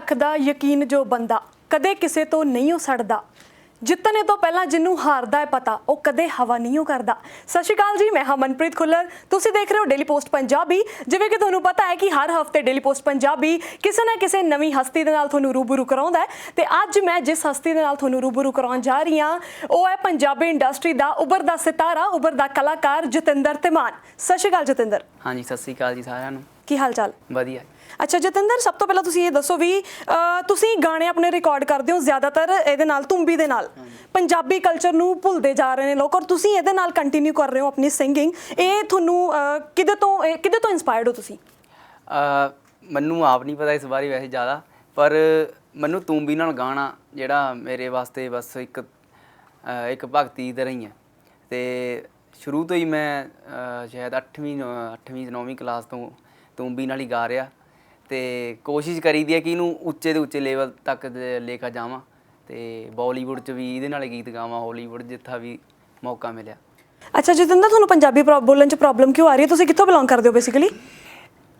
ਰੱਖਦਾ ਯਕੀਨ ਜੋ ਬੰਦਾ ਕਦੇ ਕਿਸੇ ਤੋਂ ਨਹੀਂ ਉਹ ਸੜਦਾ। ਜਿੱਤਣੇ ਤੋਂ ਪਹਿਲਾਂ ਜਿਹਨੂੰ ਹਾਰਦਾ ਹੈ ਪਤਾ ਉਹ ਕਦੇ ਹਵਾ ਨਹੀਂ ਉਹ ਕਰਦਾ। ਸਤਿ ਸ਼੍ਰੀ ਅਕਾਲ ਜੀ ਮੈਂ ਹਾਂ ਮਨਪ੍ਰੀਤ ਖੁੱਲਰ। ਤੁਸੀਂ ਦੇਖ ਰਹੇ ਹੋ ਡੇਲੀ ਪੋਸਟ ਪੰਜਾਬੀ। ਜਿਵੇਂ ਕਿ ਤੁਹਾਨੂੰ ਪਤਾ ਹੈ ਕਿ ਹਰ ਹਫ਼ਤੇ ਡੇਲੀ ਪੋਸਟ ਪੰਜਾਬੀ ਕਿਸੇ ਨਾ ਕਿਸੇ ਨਵੀਂ ਹਸਤੀ ਦੇ ਨਾਲ ਤੁਹਾਨੂੰ ਰੂਬਰੂ ਕਰਾਉਂਦਾ ਹੈ। ਤੇ ਅੱਜ ਮੈਂ ਜਿਸ ਹਸਤੀ ਦੇ ਨਾਲ ਤੁਹਾਨੂੰ ਰੂਬਰੂ ਕਰਾਉਣ ਜਾ ਰਹੀ ਹਾਂ ਉਹ ਹੈ ਪੰਜਾਬੀ ਇੰਡਸਟਰੀ ਦਾ ਉਭਰਦਾ ਸਿਤਾਰਾ ਉਭਰਦਾ ਕਲਾਕਾਰ ਜਤਿੰਦਰ ਤਿਮਾਨ ਸਤਿ ਸ਼੍ਰੀ ਅਕਾਲ ਜਤਿੰਦਰ। ਹਾਂਜੀ ਸਤਿ ਸ੍ਰੀ ਅਕਾਲ ਜੀ ਸਾਰਿਆਂ ਨੂੰ। ਕੀ ਹਾਲ ਚਾਲ? ਵਧੀਆ। ਅੱਛਾ ਜਤਿੰਦਰ ਸਭ ਤੋਂ ਪਹਿਲਾਂ ਤੁਸੀਂ ਇਹ ਦੱਸੋ ਵੀ ਤੁਸੀਂ ਗਾਣੇ ਆਪਣੇ ਰਿਕਾਰਡ ਕਰਦੇ ਹੋ ਜ਼ਿਆਦਾਤਰ ਇਹਦੇ ਨਾਲ ਤੁੰਬੀ ਦੇ ਨਾਲ। ਪੰਜਾਬੀ ਕਲਚਰ ਨੂੰ ਭੁੱਲਦੇ ਜਾ ਰਹੇ ਨੇ ਲੋਕ ਔਰ ਤੁਸੀਂ ਇਹਦੇ ਨਾਲ ਕੰਟੀਨਿਊ ਕਰ ਰਹੇ ਹੋ ਆਪਣੀ ਸਿੰਗਿੰਗ ਇਹ ਤੁਹਾਨੂੰ ਕਿਹਦੇ ਤੋਂ ਕਿਹਦੇ ਤੋਂ ਇਨਸਪਾਇਰਡ ਹੋ ਤੁਸੀਂ? ਮੈਨੂੰ ਆਪ ਨਹੀਂ ਪਤਾ ਇਸ ਬਾਰੇ ਵੈਸੇ ਜ਼ਿਆਦਾ ਪਰ ਮੈਨੂੰ ਤੂੰਬੀ ਨਾਲ ਗਾਣਾ ਜਿਹੜਾ ਮੇਰੇ ਵਾਸਤੇ ਬਸ ਇੱਕ ਇੱਕ ਭਗਤੀ ਦੀ ਤਰ੍ਹਾਂ ਹੀ। ਹੈ ਤੇ ਸ਼ੁਰੂ ਤੋਂ ਹੀ ਮੈਂ ਸ਼ਾਇਦ 8ਵੀਂ 8ਵੀਂ 9ਵੀਂ ਕਲਾਸ ਤੋਂ ਤੂੰਬੀ ਨਾਲ ਹੀ ਗਾ ਰਿਹਾ। ਤੇ ਕੋਸ਼ਿਸ਼ ਕਰੀਦੀ ਹੈ ਕਿ ਇਹਨੂੰ ਉੱਚੇ ਤੋਂ ਉੱਚੇ ਲੈਵਲ ਤੱਕ ਦੇ ਲੈ ਕੇ ਜਾਵਾਂ ਤੇ ਬਾਲੀਵੁੱਡ 'ਚ ਵੀ ਇਹਦੇ ਨਾਲ ਗੀਤ ਗਾਵਾਂ ਹਾਲੀਵੁੱਡ ਜਿੱਥਾ ਵੀ ਮੌਕਾ ਮਿਲਿਆ। ਅੱਛਾ ਜਤਿੰਦਰ ਤੁਹਾਨੂੰ ਪੰਜਾਬੀ ਬੋਲਣ 'ਚ ਪ੍ਰੋਬਲਮ ਕਿਉਂ ਆ ਰਹੀ ਹੈ? ਤੁਸੀਂ ਕਿੱਥੋਂ ਬਿਲੋਂਗ ਕਰਦੇ ਹੋ ਬੇਸਿਕਲੀ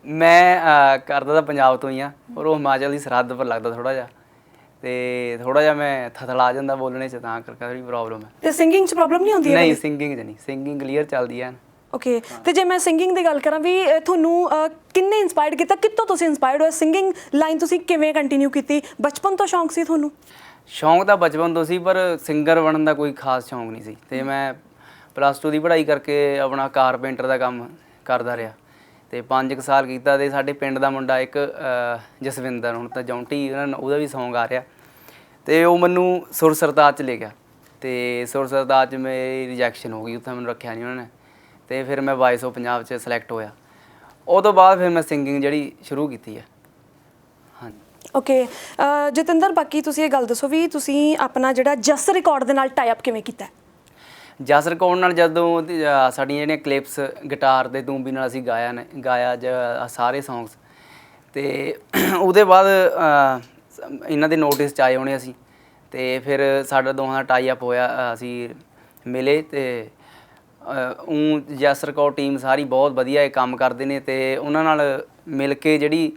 ਮੈਂ ਕਰਦਾ ਤਾਂ ਪੰਜਾਬ ਤੋਂ ਹੀ ਆ ਪਰ ਉਹ ਹਿਮਾਚਲ ਦੀ ਸਰਹੱਦ ਪਰ ਲੱਗਦਾ ਥੋੜਾ ਜਿਹਾ। ਤੇ ਥੋੜਾ ਜਿਹਾ ਮੈਂ ਥਥਲਾ ਜਾਂਦਾ ਬੋਲਣੇ ਚ ਤਾਂ ਕਰਕੇ ਥੋੜੀ ਪ੍ਰੋਬਲਮ ਹੈ ਤੇ ਸਿੰਗਿੰਗ 'ਚ ਪ੍ਰੋਬਲਮ ਨਹੀਂ ਹੁੰਦੀ ਨਹੀਂ ਸਿੰਗਿੰਗ ਚ ਨਹੀਂ ਸਿੰਗਿੰਗ ਕਲੀਅਰ ਚੱਲਦੀ ਹੈ ਓਕੇ ਤੇ ਜੇ ਮੈਂ ਸਿੰਗਿੰਗ ਦੀ ਗੱਲ ਕਰਾਂ ਵੀ ਅਹ, ਤੁਹਾਨੂੰ ਅਹ, ਕਿੰਨੇ ਇਨਸਪਾਇਰਡ ਕੀਤਾ ਕਿੱਥੋਂ ਤੁਸੀਂ ਇਨਸਪਾਇਰਡ ਹੋਏ? ਸਿੰਗਿੰਗ ਲਾਈਨ ਤੁਸੀਂ ਕਿਵੇਂ ਕੰਟੀਨਿਊ ਕੀਤੀ? ਬਚਪਨ ਤੋਂ ਸ਼ੌਂਕ ਸੀ ਤੁਹਾਨੂੰ? ਸ਼ੌਂਕ ਤਾਂ ਬਚਪਨ ਤੋਂ ਸੀ ਪਰ ਸਿੰਗਰ ਬਣਨ ਦਾ ਕੋਈ ਖਾਸ ਸ਼ੌਂਕ ਨਹੀਂ ਸੀ। ਤੇ ਮੈਂ ਪਲੱਸ 2 ਦੀ ਪੜ੍ਹਾਈ ਕਰਕੇ ਆਪਣਾ ਕਾਰਪੈਂਟਰ ਦਾ ਕੰਮ ਕਰਦਾ ਰਿਹਾ। ਤੇ 5 ਸਾਲ ਕੀਤਾ ਤੇ ਸਾਡੇ ਪਿੰਡ ਦਾ ਮੁੰਡਾ ਇੱਕ ਅਹ, ਜਸਵਿੰਦਰ ਹੁਣ ਤਾਂ ਜੌਂਟੀ ਉਹਨਾਂ ਉਹਦਾ ਵੀ Song ਆ ਰਿਹਾ। ਤੇ ਉਹ ਮੈਨੂੰ ਸੁਰ ਸਰਤਾਜ ਚ ਲੈ ਗਿਆ। ਤੇ ਸੁਰ ਸਰਤਾਜ ਚ ਮੇਰੀ ਰਿਜੈਕਸ਼ਨ ਹੋ ਗਈ ਉੱਥੇ ਮੈਨੂੰ ਰੱਖਿਆ ਨਹੀਂ ਉਹਨਾਂ ਨੇ। ਤੇ ਫਿਰ ਮੈਂ ਵਾਇਸ ਆਫ ਪੰਜਾਬ ਚ ਸਿਲੈਕਟ ਹੋਇਆ। ਉਹ ਤੋਂ ਬਾਅਦ ਫਿਰ ਮੈਂ ਸਿੰਗਿੰਗ ਜਿਹੜੀ ਸ਼ੁਰੂ ਕੀਤੀ ਹੈ। ਹਾਂਜੀ। ਓਕੇ ਜਤਿੰਦਰ ਬਾਕੀ ਤੁਸੀਂ ਇਹ ਗੱਲ ਦੱਸੋ ਵੀ ਤੁਸੀਂ ਆਪਣਾ ਜਿਹੜਾ ਜਸ ਰਿਕਾਰਡ ਦੇ ਨਾਲ ਟਾਈ ਅਪ ਕਿਵੇਂ ਕੀਤਾ? ਜਸ ਰਿਕਾਰਡ ਨਾਲ ਜਦੋਂ ਸਾਡੀਆਂ ਜਿਹੜੀਆਂ ਕਲਿੱਪਸ ਗਿਟਾਰ ਦੇ ਤੂੰਬੀ ਨਾਲ ਅਸੀਂ ਗਾਇਆ ਨੇ ਗਾਇਆ ਸਾਰੇ ਸੌਂਗਸ ਤੇ ਉਹਦੇ ਬਾਅਦ ਇਹਨਾਂ ਦੇ ਨੋਟਿਸ ਚ ਆਏ ਹੋਣੇ ਅਸੀਂ। ਤੇ ਫਿਰ ਸਾਡਾ ਦੋਹਾਂ ਦਾ ਟਾਈ ਅਪ ਹੋਇਆ ਅਸੀਂ ਮਿਲੇ ਤੇ ਉਹ ਜਸ ਰਿਕਾਰਡ ਟੀਮ ਸਾਰੀ ਬਹੁਤ ਵਧੀਆ ਇਹ ਕੰਮ ਕਰਦੇ ਨੇ ਤੇ ਉਹਨਾਂ ਨਾਲ ਮਿਲ ਕੇ ਜਿਹੜੀ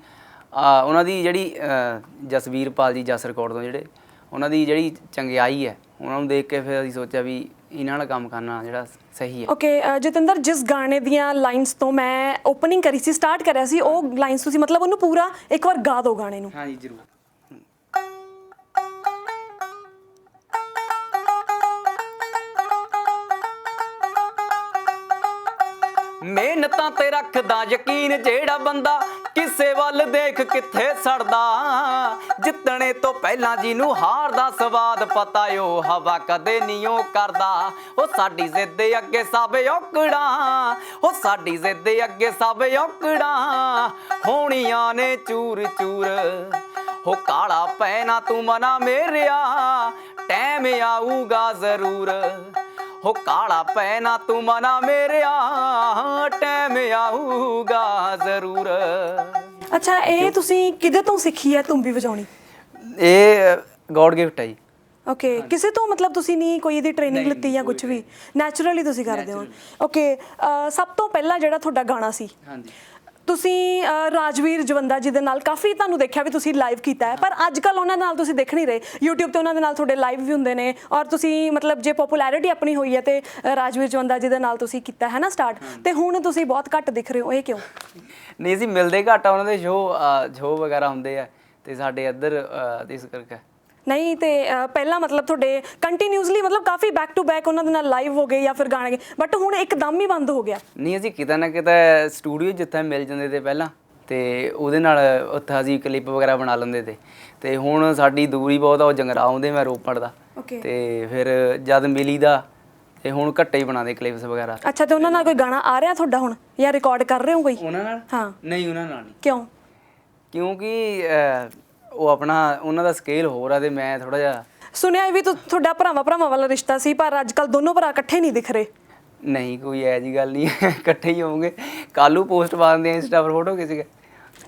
ਉਹਨਾਂ ਦੀ ਜਿਹੜੀ ਜਸਵੀਰ ਪਾਲ ਜੀ ਜਸ ਰਿਕਾਰਡ ਤੋਂ ਜਿਹੜੇ ਉਹਨਾਂ ਦੀ ਜਿਹੜੀ ਚੰਗਿਆਈ ਹੈ ਉਹਨਾਂ ਨੂੰ ਦੇਖ ਕੇ ਫਿਰ ਅਸੀਂ ਸੋਚਿਆ ਵੀ ਇਹਨਾਂ ਨਾਲ ਕੰਮ ਕਰਨਾ ਜਿਹੜਾ ਸਹੀ ਹੈ। ਓਕੇ ਜਤਿੰਦਰ ਜਿਸ ਗਾਣੇ ਦੀਆਂ ਲਾਈਨਸ ਤੋਂ ਮੈਂ ਓਪਨਿੰਗ ਕਰੀ ਸੀ ਸਟਾਰਟ ਕਰਿਆ ਸੀ ਉਹ ਲਾਈਨਸ ਤੁਸੀਂ ਮਤਲਬ ਉਹਨੂੰ ਪੂਰਾ ਇੱਕ ਵਾਰ ਗਾ ਦਿਓ ਗਾਣੇ ਨੂੰ। ਹਾਂਜੀ ਜ਼ਰੂਰ। ਮਿਹਨਤਾਂ ਤੇ ਰੱਖਦਾ, ਯਕੀਨ ਜਿਹੜਾ ਬੰਦਾ ਕਿਸੇ ਵੱਲ ਦੇਖ ਕਿੱਥੇ ਸੜਦਾ। ਜਿੱਤਣੇ ਤੋਂ ਪਹਿਲਾਂ ਜਿਹਨੂੰ ਹਾਰ ਦਾ ਸਵਾਦ, ਪਤਾ ਓ ਹਵਾ ਕਦੇ ਨਹੀਂ ਉਹ ਕਰਦਾ। ਉਹ ਸਾਡੀ ਜ਼ਿੱਦ ਅੱਗੇ ਸਭ ਔਕੜਾਂ, ਉਹ ਸਾਡੀ ਜ਼ਿੱਦ ਅੱਗੇ ਸਭ ਔਕੜਾਂ। ਹੋਣੀਆਂ ਨੇ ਚੂਰ ਚੂਰ ਹੋ ਕਾਲਾ ਪੈਣਾ ਤੂੰ ਮਨਾ ਮੇਰਿਆ ਟਾਈਮ ਆਊਗਾ ਜ਼ਰੂਰ। ਹੋ ਕਾਲਾ ਪੈਣਾ ਤੂੰ ਮਨਾ ਮੇਰਿਆ ਟਾਈਮ ਆਊਗਾ ਜ਼ਰੂਰ। ਅੱਛਾ ਇਹ ਤੁਸੀਂ ਕਿਹਦੇ ਤੋਂ ਸਿੱਖੀ ਹੈ ਤੁੰਬੀ ਵਜਾਉਣੀ? ਇਹ ਗੋਡ ਗਿਫਟ ਹੈ ਜੀ। ਓਕੇ ਕਿਸੇ ਤੋਂ ਮਤਲਬ ਤੁਸੀਂ ਨਹੀਂ ਕੋਈ ਇਹਦੀ ਟ੍ਰੇਨਿੰਗ ਲਿੱਤੀ ਜਾਂ ਕੁਝ ਵੀ? ਨੈਚੁਰਲੀ ਤੁਸੀਂ ਕਰਦੇ ਹੋ। ਓਕੇ ਸਭ ਤੋਂ ਪਹਿਲਾਂ ਜਿਹੜਾ ਤੁਹਾਡਾ ਗਾਣਾ ਸੀ ਹਾਂਜੀ। ਤੁਸੀਂ ਅ, ਰਾਜਵੀਰ ਜਵੰਦਾ ਜੀ ਦੇ ਨਾਲ ਕਾਫੀ ਤੁਹਾਨੂੰ ਦੇਖਿਆ ਵੀ ਤੁਸੀਂ ਲਾਈਵ ਕੀਤਾ ਹੈ ਪਰ ਅੱਜ ਕੱਲ ਉਹਨਾਂ ਨਾਲ ਤੁਸੀਂ ਦੇਖ ਨਹੀਂ ਰਹੇ। YouTube ਤੇ ਉਹਨਾਂ ਦੇ ਨਾਲ ਤੁਹਾਡੇ ਲਾਈਵ ਵੀ ਹੁੰਦੇ ਨੇ ਔਰ ਤੁਸੀਂ ਮਤਲਬ ਜੇ ਪਪੂਲੈਰਿਟੀ ਆਪਣੀ ਹੋਈ ਹੈ ਤੇ ਅ, ਰਾਜਵੀਰ ਜਵੰਦਾ ਜੀ ਦੇ ਨਾਲ ਤੁਸੀਂ ਕੀਤਾ ਹੈ ਨਾ ਸਟਾਰਟ ਤੇ ਹੁਣ ਤੁਸੀਂ ਬਹੁਤ ਘੱਟ ਦਿਖ ਰਹੇ ਹੋ ਇਹ ਕਿਉਂ? ਨਹੀਂ ਸੀ ਮਿਲਦੇ ਘੱਟ ਆ ਉਹਨਾਂ ਦੇ ਸ਼ੋਅ ਸ਼ੋਅ ਵਗੈਰਾ ਹੁੰਦੇ ਆ ਤੇ ਸਾਡੇ ਇੱਧਰ ਅਹ, ਇਸ ਕਰਕੇ। ਨਹੀਂ ਤੇ ਪਹਿਲਾਂ ਮਤਲਬ ਤੁਹਾਡੇ ਕੰਟੀਨਿਊਸਲੀ ਮਤਲਬ ਕਾਫੀ ਬੈਕ ਟੂ ਬੈਕ ਉਹਨਾਂ ਦੇ ਨਾਲ ਲਾਈਵ ਹੋ ਗਏ ਜਾਂ ਫਿਰ ਗਾਣੇ ਬਟ ਹੁਣ ਇੱਕਦਮ ਹੀ ਬੰਦ ਹੋ ਗਿਆ। ਨਹੀਂ ਅਸੀਂ ਕਿਤੇ ਨਾ ਕਿਤੇ ਸਟੂਡੀਓ ਜਿੱਥੇ ਮਿਲ ਜਾਂਦੇ ਤੇ ਪਹਿਲਾਂ ਤੇ ਉਹਦੇ ਨਾਲ ਉੱਥੇ ਅਸੀਂ ਕਲਿੱਪ ਵਗੈਰਾ ਬਣਾ ਲੈਂਦੇ ਤੇ। ਤੇ ਹੁਣ ਸਾਡੀ ਦੂਰੀ ਬਹੁਤ ਆ ਉਹ ਜੰਗਰਾਉਂ ਦੇ ਮੈਂ ਰੋਪੜ ਦਾ। ਤੇ ਫਿਰ ਜਦ ਮਿਲੀ ਦਾ ਤੇ ਹੁਣ ਘੱਟੇ ਹੀ ਬਣਾਦੇ ਕਲਿੱਪਸ ਵਗੈਰਾ। ਅੱਛਾ ਤੇ ਉਹਨਾਂ ਨਾਲ ਕੋਈ ਗਾਣਾ ਆ ਰਿਹਾ ਤੁਹਾਡਾ ਹੁਣ ਜਾਂ ਰਿਕਾਰਡ ਕਰ ਰਹੇ ਹੋ ਕੋਈ? ਉਹਨਾਂ ਨਾਲ? ਹਾਂ। ਨਹੀਂ ਉਹਨਾਂ ਨਾਲ ਨਹੀਂ। ਕਿਉਂ? ਕਿਉਂਕਿ ਉਹ ਆਪਣਾ ਉਹਨਾਂ ਦਾ ਸਕੇਲ ਹੋਰ ਆ ਤੇ ਮੈਂ ਥੋੜਾ ਜਿਹਾ ਸੁਣਿਆ ਵੀ ਤੁ- ਤੁਹਾਡਾ ਭਰਾਵਾਂ ਭਰਾਵਾਂ ਵਾਲਾ ਰਿਸ਼ਤਾ ਸੀ ਪਰ ਅੱਜ ਕੱਲ ਦੋਨੋਂ ਭਰਾ ਇਕੱਠੇ ਨਹੀਂ ਦਿਖ ਰਹੇ। ਨਹੀਂ ਕੋਈ ਐ ਜੀ ਗੱਲ ਨਹੀਂ ਹੈ, ਇਕੱਠੇ ਹੀ ਹੋਵਾਂਗੇ। ਕੱਲੂ ਪੋਸਟ ਪਾ ਦਿੰਦੇ ਆ ਇੰਸਟਾ ਪਰ ਫੋਟੋ ਖਿੱਚ ਕੇ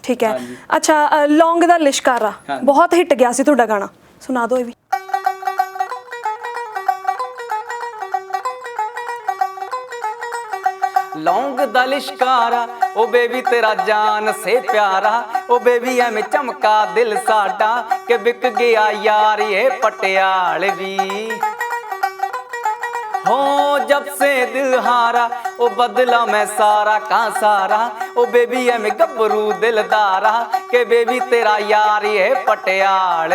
ਠੀਕ ਹੈ। ਅੱਛਾ ਲੌਂਗ ਦਾ ਲਿਸ਼ਕਾਰਾ। ਬਹੁਤ ਹਿੱਟ ਗਿਆ ਸੀ ਤੁਹਾਡਾ ਗਾਣਾ। ਸੁਣਾ ਦਿਓ ਇਹ ਵੀ। ਲੌਂਗ ਦਾ ਲਿਸ਼ਕਾਰਾ ਉਹ ਬੇਬੀ ਤੇਰਾ ਜਾਨ ਸੇ ਪਿਆਰਾ ਉਹ ਬੇਬੀ ਐਵੇਂ ਚਮਕਾ ਦਿਲ ਸਾਡਾ ਕਿ ਵਿਕ ਗਿਆ ਯਾਰ ਇਹ ਪਟਿਆਲ ਵੀ हो जब से दिल हारा ओ बदला मैं सारा का सारा ओ बेबी है मैं गबरू दिलदारा के बेबी तेरा यार ये पटियाल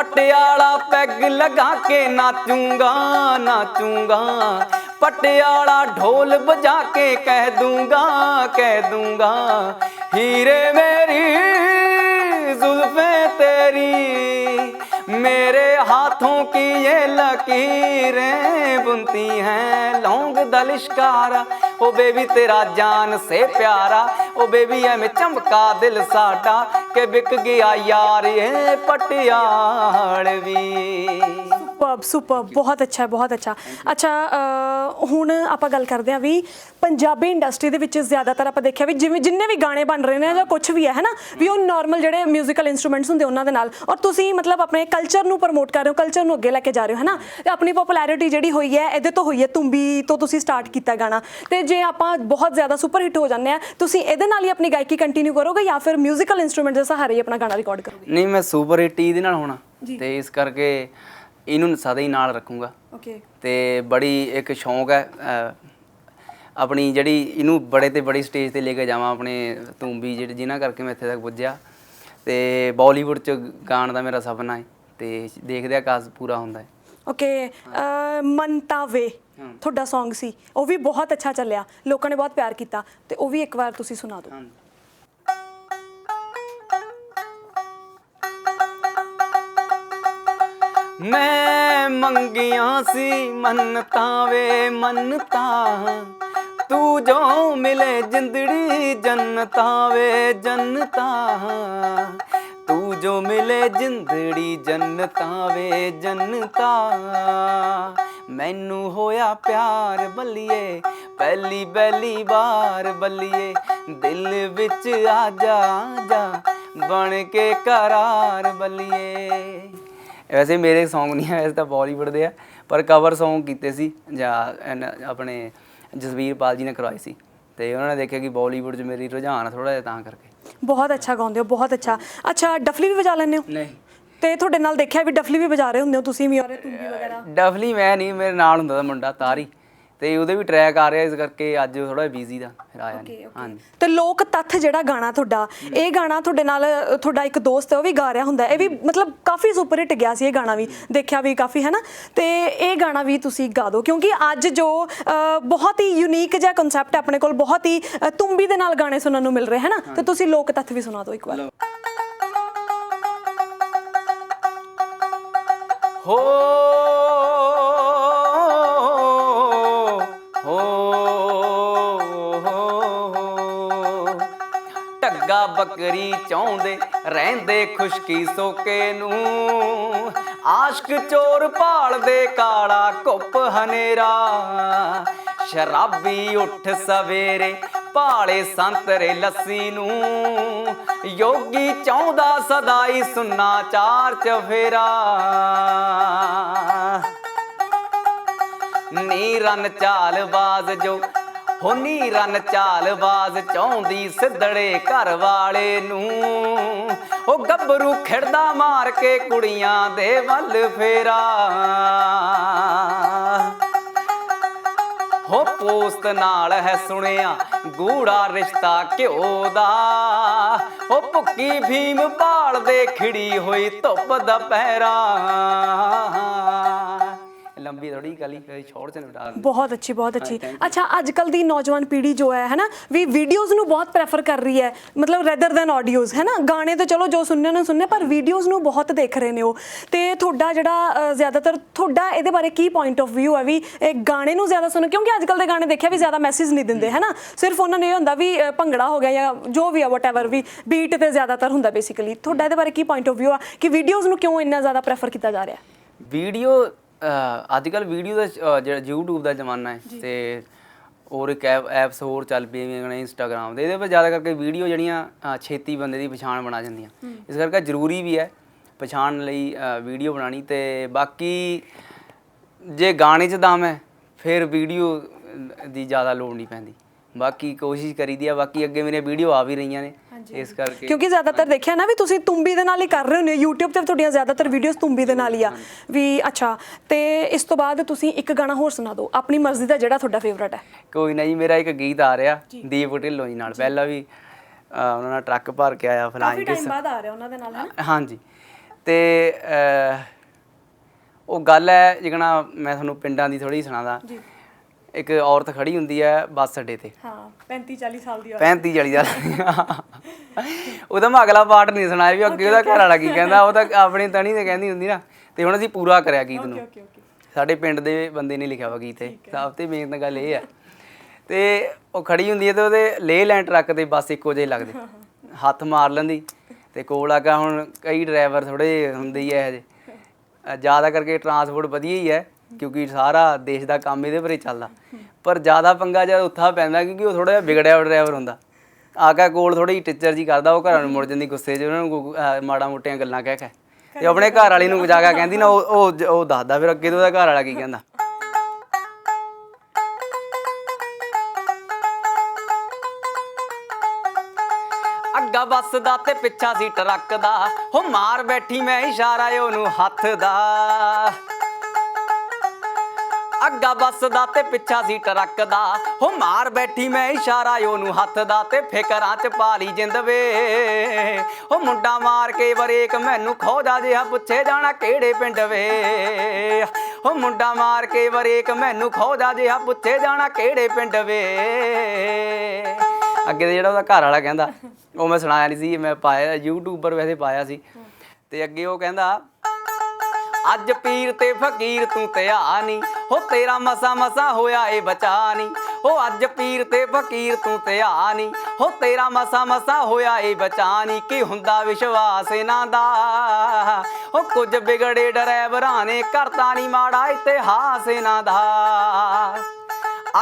ਪਟਿਆਲਾ ਪੈਗ ਲਗਾ ਕੇ ਨਾਚੂੰਗਾ ਨਾਚੂੰਗਾ। ਪਟਿਆਲਾ ਢੋਲ ਵਜਾ ਕੇ ਕਹਿ ਦੂੰਗਾ ਕਹਿ ਦੂੰਗਾ, ਹੀਰੇ ਮੇਰੀ, ਜ਼ੁਲਫੇ ਤੇਰੀ मेरे हाथों की ये लकीरें बुनती हैं लौंग दलिशकारा ओ बेबी तेरा जान से प्यारा ओ बेबी है मैं चमका दिल साडा के बिक गया यार ये पटियाल भी ਸੁਪਰਬ ਸੁਪਰਬ ਬਹੁਤ ਅੱਛਾ ਹੈ, ਬਹੁਤ ਅੱਛਾ ਅੱਛਾ ਅਹ, ਹੁਣ ਆਪਾਂ ਗੱਲ ਕਰਦੇ ਹਾਂ ਵੀ ਪੰਜਾਬੀ ਇੰਡਸਟਰੀ ਦੇ ਵਿੱਚ ਜ਼ਿਆਦਾਤਰ ਆਪਾਂ ਦੇਖਿਆ ਵੀ ਜਿਵੇਂ ਜਿੰਨੇ ਵੀ ਗਾਣੇ ਬਣ ਰਹੇ ਨੇ ਜਾਂ ਕੁਝ ਵੀ ਹੈ ਹਨਾ ਵੀ ਉਹ ਨਾਰਮਲ ਜਿਹੜੇ 뮤지컬 ਇਨਸਟਰੂਮੈਂਟਸ ਹੁੰਦੇ ਉਹਨਾਂ ਦੇ ਨਾਲ ਔਰ ਤੁਸੀਂ ਮਤਲਬ ਆਪਣੇ ਕਲਚਰ ਨੂੰ ਪ੍ਰਮੋਟ ਕਰ ਰਹੇ ਹੋ ਕਲਚਰ ਨੂੰ ਅੱਗੇ ਲੈ ਕੇ ਜਾ ਰਹੇ ਹੋ ਹਨਾ ਤੇ ਆਪਣੀ ਪਪੂਲੈਰਿਟੀ ਜਿਹੜੀ ਹੋਈ ਹੈ ਇਹਦੇ ਤੋਂ ਹੋਈ ਹੈ ਤੁੰਬੀ ਤੋਂ ਤੁਸੀਂ ਸਟਾਰਟ ਕੀਤਾ ਗਾਣਾ ਤੇ ਜੇ ਆਪਾਂ ਬਹੁਤ ਜ਼ਿਆਦਾ ਸੁਪਰ ਹਿੱਟ ਹੋ ਜਾਂਦੇ ਆ ਤੁਸੀਂ ਇਹਦੇ ਨਾਲ ਹੀ ਆਪਣੀ ਗਾਇਕੀ ਕੰਟੀਨਿਊ ਕਰੋਗੇ ਜਾਂ ਫਿਰ 뮤지컬 ਇਨਸਟਰੂਮੈਂਟ ਦੇ ਸਹਾਰੇ ਹੀ ਆਪਣਾ ਗਾਣਾ ਰਿਕਾਰਡ ਕਰੋਗੇ ਨਹੀਂ ਮੈਂ ਸੁਪਰ ਹਿੱਟ ਇਹਦੇ ਨਾਲ ਹੋਣਾ ਤੇ ਇਸ ਕਰਕੇ ਇਹਨੂੰ ਸਦਾ ਹੀ ਨਾਲ ਰੱਖੂੰਗਾ। ਓਕੇ ਤੇ ਬੜੀ ਇੱਕ ਸ਼ੌਂਕ ਹੈ ਅਹ, ਆਪਣੀ ਜਿਹੜੀ ਇਹਨੂੰ ਬੜੇ ਤੇ ਬੜੀ ਸਟੇਜ ਤੇ ਲੈ ਕੇ ਜਾਵਾਂ ਆਪਣੇ ਤੂੰਬੀ ਜਿਹੜੇ ਜਿਨ੍ਹਾਂ ਕਰਕੇ ਮੈਂ ਇੱਥੇ ਤੱਕ ਪੁੱਜਿਆ। ਤੇ ਬਾਲੀਵੁੱਡ ਚ ਗਾਣ ਦਾ ਮੇਰਾ ਸੁਪਨਾ ਹੈ ਤੇ ਦੇਖਦੇ ਆ ਕਾਸ ਪੂਰਾ ਹੁੰਦਾ ਹੈ। ਓਕੇ ਮਨਤਾਵੇ ਤੁਹਾਡਾ Song ਸੀ। ਉਹ ਵੀ ਬਹੁਤ ਅੱਛਾ ਚੱਲਿਆ। ਲੋਕਾਂ ਨੇ ਬਹੁਤ ਪਿਆਰ ਕੀਤਾ। ਤੇ ਉਹ ਵੀ ਇੱਕ ਵਾਰ ਤੁਸੀਂ ਸੁਣਾ ਦਿਓ। ਮੈਂ ਮੰਗੀਆਂ ਸੀ ਮੰਨਤਾਂ ਵੇ ਮੰਨਤਾਂ ਤੂੰ। ਜੋ ਮਿਲੇ ਜਿੰਦੜੀ ਜੰਨਤਾਂ ਵੇ ਜੰਨਤਾਂ ਤੂੰ। ਜੋ ਮਿਲੇ ਜਿੰਦੜੀ ਜੰਨਤਾਂ ਵੇ ਜੰਨਤਾ ਮੈਨੂੰ ਹੋਇਆ ਪਿਆਰ ਬੱਲੀਏ, ਪਹਿਲੀ ਪਹਿਲੀ ਵਾਰ ਬੱਲੀਏ। ਦਿਲ ਵਿੱਚ ਆ ਜਾ ਆ ਜਾ, ਬਣ ਕੇ ਕਰਾਰ ਬੱਲੀਏ। ਵੈਸੇ ਮੇਰੇ Song ਨਹੀਂ ਹੈ ਵੈਸੇ ਤਾਂ ਬਾਲੀਵੁੱਡ ਦੇ ਆ ਪਰ ਕਵਰ Song ਕੀਤੇ ਸੀ ਜਾਂ ਐਨ- ਆਪਣੇ ਜਸਵੀਰ ਪਾਲ ਜੀ ਨੇ ਕਰਵਾਏ ਸੀ। ਤੇ ਉਹਨਾਂ ਨੇ ਦੇਖਿਆ ਕਿ ਬਾਲੀਵੁੱਡ 'ਚ ਮੇਰੀ ਰੁਝਾਨ ਥੋੜਾ ਜਿਹਾ ਤਾਂ ਕਰਕੇ। ਬਹੁਤ ਅੱਛਾ ਗਾਉਂਦੇ ਹੋ ਬਹੁਤ ਅੱਛਾ। ਅੱਛਾ ਡਫਲੀ ਵੀ ਵਜਾ ਲੈਂਦੇ ਹੋ? ਨਹੀਂ। ਤੇ ਤੁਹਾਡੇ ਨਾਲ ਦੇਖਿਆ ਵੀ ਡਫਲੀ ਵੀ ਵਜਾ ਰਹੇ ਹੁੰਦੇ ਹੋ ਤੁਸੀਂ ਵੀ ਔਰ ਤੁੰਬੀ ਵਗੈਰਾ? ਡਫਲੀ ਮੈਂ ਨਹੀਂ ਮੇਰੇ ਨਾਲ ਹੁੰਦਾ ਦਾ ਮੁੰਡਾ ਤਾਰੀ। ਤੇ ਉਹਦੇ ਵੀ ਟਰੈਕ ਆ ਰਿਹਾ ਇਸ ਕਰਕੇ ਅੱਜ ਥੋੜਾ ਬਿਜ਼ੀ ਦਾ ਫਿਰ ਆਇਆ ਨਹੀਂ। ਹਾਂਜੀ। ਤੇ ਲੋਕ ਤੱਥ ਜਿਹੜਾ ਗਾਣਾ ਤੁਹਾਡਾ ਇਹ ਗਾਣਾ ਤੁਹਾਡੇ ਨਾਲ ਤੁਹਾਡਾ ਇੱਕ ਦੋਸਤ ਹੈ ਉਹ ਵੀ ਗਾ ਰਿਹਾ ਹੁੰਦਾ। ਇਹ ਵੀ ਮਤਲਬ ਕਾਫੀ ਸੁਪਰ ਹਿੱਟ ਗਿਆ ਸੀ ਇਹ ਗਾਣਾ ਵੀ ਦੇਖਿਆ ਵੀ ਕਾਫੀ ਹੈ ਨਾ ਤੇ ਇਹ ਗਾਣਾ ਵੀ ਤੁਸੀਂ ਗਾ ਦਿਓ ਕਿਉਂਕਿ ਅੱਜ ਜੋ ਬਹੁਤ ਹੀ ਯੂਨੀਕ ਜਿਹਾ ਕਨਸੈਪਟ ਹੈ ਆਪਣੇ ਕੋਲ ਬਹੁਤ ਹੀ ਤੁੰਬੀ ਦੇ ਨਾਲ ਗਾਣੇ ਸੁਣਨ ਨੂੰ ਮਿਲ ਰਹੇ ਹੈ ਨਾ ਤੇ ਤੁਸੀਂ ਲੋਕ ਤੱਥ ਵੀ ਸੁਣਾ ਦਿਓ ਇੱਕ ਵਾਰ। ਹੋ ਬੱਕਰੀ ਚਾਉਂਦੇ ਰਹਿੰਦੇ ਖੁਸ਼ਕੀ ਸੋਕੇ ਨੂੰ। ਆਸ਼ਕ ਚੋਰ ਭਾਲਦੇ ਕਾਲਾ ਕੁੱਪ ਹਨੇਰਾ। ਸ਼ਰਾਬੀ ਉੱਠ ਸਵੇਰੇ ਭਾਲੇ ਸੰਤਰੇ ਲੱਸੀ ਨੂੰ। ਯੋਗੀ ਚਾਹੁੰਦਾ ਸਦਾਈ ਸੁੰਨਾ ਚਾਰ ਚਫੇਰਾ ਨੀ ਰਨ ਚਾਲਬਾਜ਼ ਜੋ ਹੋ ਨੀ ਰਨ ਚਾਲਬਾਜ਼ ਚਾਹੁੰਦੀ ਸਿੱਧੜੇ ਘਰ ਵਾਲੇ ਨੂੰ। ਉਹ ਗੱਭਰੂ ਖਿੜਦਾ ਮਾਰ ਕੇ ਕੁੜੀਆਂ ਦੇ ਵੱਲ ਫੇਰਾ। ਹੋ ਪੋਸਤ ਨਾਲ ਹੈ ਸੁਣਿਆ ਗੂੜਾ ਰਿਸ਼ਤਾ ਘਿਓ ਦਾ। ਹੋ ਭੁੱਕੀ ਭੀਮ ਭਾਲਦੇ ਖਿੜੀ ਹੋਈ ਧੁੱਪ ਦੁਪਹਿਰਾ। ਲੰਬੀ ਥੋੜੀ ਗਲੀ ਛੋੜ ਚ ਨਿਪਟਾ ਬਹੁਤ ਅੱਛੀ ਬਹੁਤ ਅੱਛੀ। ਅੱਛਾ ਅੱਜ ਕੱਲ ਦੀ ਨੌਜਵਾਨ ਪੀੜ੍ਹੀ ਜੋ ਹੈ ਹੈਨਾ ਵੀ ਵੀਡੀਓਜ਼ ਨੂੰ ਬਹੁਤ ਪ੍ਰੈਫਰ ਕਰ ਰਹੀ ਹੈ। ਮਤਲਬ ਰੈਦਰ ਦੈਨ ਆਡੀਓਜ਼ ਹੈਨਾ। ਗਾਣੇ ਤਾਂ ਚਲੋ ਜੋ ਸੁਣਨੇ ਨੇ ਸੁਣਨੇ ਪਰ ਵੀਡੀਓਜ਼ ਨੂੰ ਬਹੁਤ ਦੇਖ ਰਹੇ ਨੇ ਉਹ। ਤੇ ਤੁਹਾਡਾ ਜਿਹੜਾ ਜ਼ਿਆਦਾਤਰ ਤੁਹਾਡਾ ਇਹਦੇ ਬਾਰੇ ਕੀ ਪੁਆਇੰਟ ਆਫ View ਹੈ ਵੀ ਇਹ ਗਾਣੇ ਨੂੰ ਜ਼ਿਆਦਾ ਸੁਣੋ ਕਿਉਂਕਿ ਅੱਜ ਕੱਲ ਦੇ ਗਾਣੇ ਦੇਖਿਆ ਵੀ ਜ਼ਿਆਦਾ ਮੈਸੇਜ ਨਹੀਂ ਦਿੰਦੇ ਹੈਨਾ। ਸਿਰਫ ਉਹਨਾਂ ਨੂੰ ਇਹ ਹੁੰਦਾ ਵੀ ਭੰਗੜਾ ਹੋ ਗਿਆ ਜਾਂ ਜੋ ਵੀ ਆ ਵਟਐਵਰ ਵੀ ਬੀਟ ਤੇ ਜ਼ਿਆਦਾਤਰ ਹੁੰਦਾ ਬੇਸਿਕਲੀ ਤੁਹਾਡਾ ਇਹਦੇ ਬਾਰੇ ਕੀ ਪੁਆਇੰਟ ਆਫ View ਆ ਕਿ ਵੀਡੀਓਜ਼ ਨੂੰ ਕਿਉਂ ਇੰਨਾ ਜ਼ਿਆਦਾ ਪ੍ਰੈਫਰ ਕੀਤਾ ਜਾ ਰਿਹਾ? ਵੀਡੀਓ ਅੱਜ ਕੱਲ ਵੀਡੀਓ ਦਾ ਜਿਹੜਾ YouTube ਦਾ ਜ਼ਮਾਨਾ ਹੈ ਤੇ ਹੋਰ ਇੱਕ ਐਪਸ ਹੋਰ ਚੱਲ ਪਈਆਂ ਨੇ ਇੰਸਟਾਗ੍ਰam ਦੇ। ਇਹਦੇ ਪਰ ਜ਼ਿਆਦਾ ਕਰਕੇ ਵੀਡੀਓ ਜਿਹੜੀਆਂ ਛੇਤੀ ਬੰਦੇ ਦੀ ਪਛਾਣ ਬਣਾ ਜਾਂਦੀਆਂ। ਇਸ ਕਰਕੇ ਜ਼ਰੂਰੀ ਵੀ ਹੈ ਪਛਾਣ ਲਈ ਵੀਡੀਓ ਬਣਾਣੀ ਤੇ ਬਾਕੀ ਜੇ ਗਾਣੇ 'ਚ ਦਮ ਹੈ ਫਿਰ ਵੀਡੀਓ ਦੀ ਜ਼ਿਆਦਾ ਲੋੜ ਨਹੀਂ ਪੈਂਦੀ। ਬਾਕੀ ਕੋਸ਼ਿਸ਼ ਕਰੀਦੀ ਆ ਬਾਕੀ ਅੱਗੇ ਮੇਰੇ ਵੀਡੀਓ ਆ ਵੀ ਰਹੀਆਂ ਨੇ। ਇਸ ਕਰਕੇ ਕਿਉਂਕਿ ਜ਼ਿਆਦਾਤਰ ਦੇਖਿਆ ਨਾ ਵੀ ਤੁਸੀਂ ਤੁੰਬੀ ਦੇ ਨਾਲ ਹੀ ਕਰ ਰਹੇ ਹੁੰਦੇ ਹੋ YouTube ਤੇ ਤੁਹਾਡੀਆਂ ਜ਼ਿਆਦਾਤਰ ਵੀਡੀਓਜ਼ ਤੁੰਬੀ ਦੇ ਨਾਲ ਹੀ ਆ। ਵੀ ਅੱਛਾ ਤੇ ਇਸ ਤੋਂ ਬਾਅਦ ਤੁਸੀਂ ਇੱਕ ਗਾਣਾ ਹੋਰ ਸੁਣਾ ਦਿਓ। ਆਪਣੀ ਮਰਜ਼ੀ ਦਾ ਜਿਹੜਾ ਤੁਹਾਡਾ ਫੇਵਰਟ ਹੈ। ਕੋਈ ਨਾ ਜੀ ਮੇਰਾ ਇੱਕ ਗੀਤ ਆ ਰਿਹਾ ਦੀਪ ਢਿੱਲੋਂ ਜੀ ਨਾਲ। ਪਹਿਲਾਂ ਵੀ ਉਹਨਾਂ ਨਾਲ ਟਰੱਕ ਭਰ ਕੇ ਆਇਆ ਫਲਾਈ ਕਿਸ ਬਾਅਦ ਆ ਰਿਹਾ ਉਹਨਾਂ ਦੇ ਨਾਲ ਹੈ ਹਾਂਜੀ। ਤੇ ਉਹ ਗੱਲ ਹੈ ਜਿਕਣਾ ਮੈਂ ਤੁਹਾਨੂੰ ਪਿੰਡਾਂ ਦੀ ਥੋੜੀ ਸੁਣਾਦਾ ਜੀ। ਇੱਕ ਔਰਤ ਖੜੀ ਹੁੰਦੀ ਹੈ ਬੱਸ ਅੱਡੇ ਤੇ। ਹਾਂ 35 40 ਸਾਲ ਦੀ 35 40 ਦਾ। ਉਹਦਾ ਮੈਂ ਅਗਲਾ ਪਾਰਟ ਨਹੀਂ ਸੁਣਾਇਆ ਵੀ ਅੱਗੇ ਉਹਦਾ ਘਰ ਵਾਲਾ ਕੀ ਕਹਿੰਦਾ ਉਹ ਤਾਂ ਆਪਣੀ ਤਣੀ ਤੇ ਕਹਿੰਦੀ ਹੁੰਦੀ ਨਾ। ਤੇ ਹੁਣ ਅਸੀਂ ਪੂਰਾ ਕਰਿਆ ਗੀਤ ਨੂੰ। ਓਕੇ ਓਕੇ ਸਾਡੇ ਪਿੰਡ ਦੇ ਬੰਦੇ ਨੇ ਲਿਖਿਆ ਵਾ ਗੀਤ ਇਹ। ਸਭ ਤੋਂ ਮੇਨ ਤਾਂ ਗੱਲ ਇਹ ਹੈ ਤੇ ਉਹ ਖੜੀ ਹੁੰਦੀ ਹੈ ਤੇ ਉਹਦੇ ਲੇ ਲੈਣ ਟਰੱਕ ਤੇ ਬਸ ਇੱਕੋ ਜਿਹੇ ਲੱਗਦੇ। ਹੱਥ ਮਾਰ ਲੈਂਦੀ ਤੇ ਕੋਲ ਆਗਾ ਹੁਣ ਕਈ ਡਰਾਈਵਰ ਥੋੜੇ ਹੁੰਦੇ ਹੀ ਐ ਹਜੇ ਜ਼ਿਆਦਾ ਕਰਕੇ ਟਰਾਂਸਪੋਰਟ ਵਧੀਆ ਹੀ ਹੈ। ਕਿਉਂਕਿ ਸਾਰਾ ਦੇਸ਼ ਦਾ ਕੰਮ ਇਹਦੇ ਪਰ ਹੀ ਚੱਲਦਾ। ਪਰ ਜ਼ਿਆਦਾ ਪੰਗਾ ਜਦ ਉੱਥਾ ਪੈਂਦਾ ਕਿਉਂਕਿ ਉਹ ਥੋੜਾ ਜਿਹਾ ਵਿਗੜਿਆ ਹੋਇਆ ਡਰਾਈਵਰ ਹੁੰਦਾ। ਆਗਾ ਕੋਲ ਥੋੜੀ ਟੀਚਰ ਜੀ ਕਰਦਾ, ਉਹ ਘਰਾਂ ਨੂੰ ਮੁੜ ਜਾਂਦੀ ਗੁੱਸੇ 'ਚ, ਉਹਨਾਂ ਨੂੰ ਮਾੜਾ ਮੋਟੀਆਂ ਗੱਲਾਂ ਕਹਿ ਕੇ ਤੇ ਆਪਣੇ ਘਰ ਵਾਲੀ ਨੂੰ ਜਾ ਕੇ ਕਹਿੰਦੀ, ਨਾ, ਉਹ ਉਹ ਦੱਸਦਾ ਫਿਰ ਅੱਗੇ ਤੋਂ ਉਹਦਾ ਘਰ ਵਾਲਾ ਕੀ ਕਹਿੰਦਾ? ਅੱਗਾ ਬੱਸ ਦਾ ਤੇ ਪਿੱਛਾ ਸੀ ਟਰੱਕ ਦਾ ਹੋ ਮਾਰ ਬੈਠੀ ਮੈਂ ਇਸ਼ਾਰਾ ਉਹਨੂੰ ਹੱਥ ਦਾ। ਅੱਗਾ ਬੱਸ ਦਾ ਤੇ ਪਿੱਛਾ ਸੀ ਟਰੱਕ ਦਾ ਹੋ ਮਾਰ ਬੈਠੀ ਮੈਂ ਇਸ਼ਾਰਾ, ਉਹਨੂੰ ਹੱਥ ਦਾ ਤੇ ਫਿਕਰਾਂ ਚ ਪਾ ਲਈ ਜਿੰਦ ਵੇ। ਹੋ ਮੁੰਡਾ ਮਾਰ ਕੇ ਬਰੇਕ ਮੈਨੂੰ ਖੋਜਾ ਜਿਹਾ ਪੁੱਛੇ ਜਾਣਾ ਕਿਹੜੇ ਪਿੰਡ ਵੇ। ਹੋ ਮੁੰਡਾ ਮਾਰ ਕੇ ਬਰੇਕ ਮੈਨੂੰ ਖੋਜਾ ਜਿਹਾ ਪੁੱਛੇ ਜਾਣਾ ਕਿਹੜੇ ਪਿੰਡ ਵੇ। ਅੱਗੇ ਤੇ ਜਿਹੜਾ ਉਹਦਾ ਘਰ ਵਾਲਾ ਕਹਿੰਦਾ, ਉਹ ਮੈਂ ਸੁਣਾਇਆ ਨਹੀਂ ਸੀ, ਮੈਂ ਪਾਇਆ YouTube ਪਰ ਵੈਸੇ ਪਾਇਆ ਸੀ। ਤੇ ਅੱਗੇ ਉਹ ਕਹਿੰਦਾ ਅੱਜ ਪੀਰ ਤੇ ਫਕੀਰ ਤੂੰ ਧਿਆ ਨਹੀਂ ਹੋ ਤੇਰਾ ਮਸਾ ਮਸਾ ਹੋਇਆ ਏ ਬਚਾ ਨਹੀਂ ਹੋ ਅੱਜ ਪੀਰ ਤੇ ਫਕੀਰ ਤੂੰ ਧਿਆ ਨਹੀਂ ਹੋ ਤੇਰਾ ਮਸਾ ਮਸਾ ਹੋਇਆ ਏ ਬਚਾ ਨਹੀਂ ਕੀ ਹੁੰਦਾ ਵਿਸ਼ਵਾਸ ਇਹਨਾਂ ਦਾ? ਹੋ ਕੁਝ ਵਿਗੜੇ ਡਰਾਈਵਰਾਂ ਨੇ ਕਰਤਾ ਨਹੀਂ ਮਾੜਾ ਇਤਿਹਾਸ ਇਹਨਾਂ ਦਾ।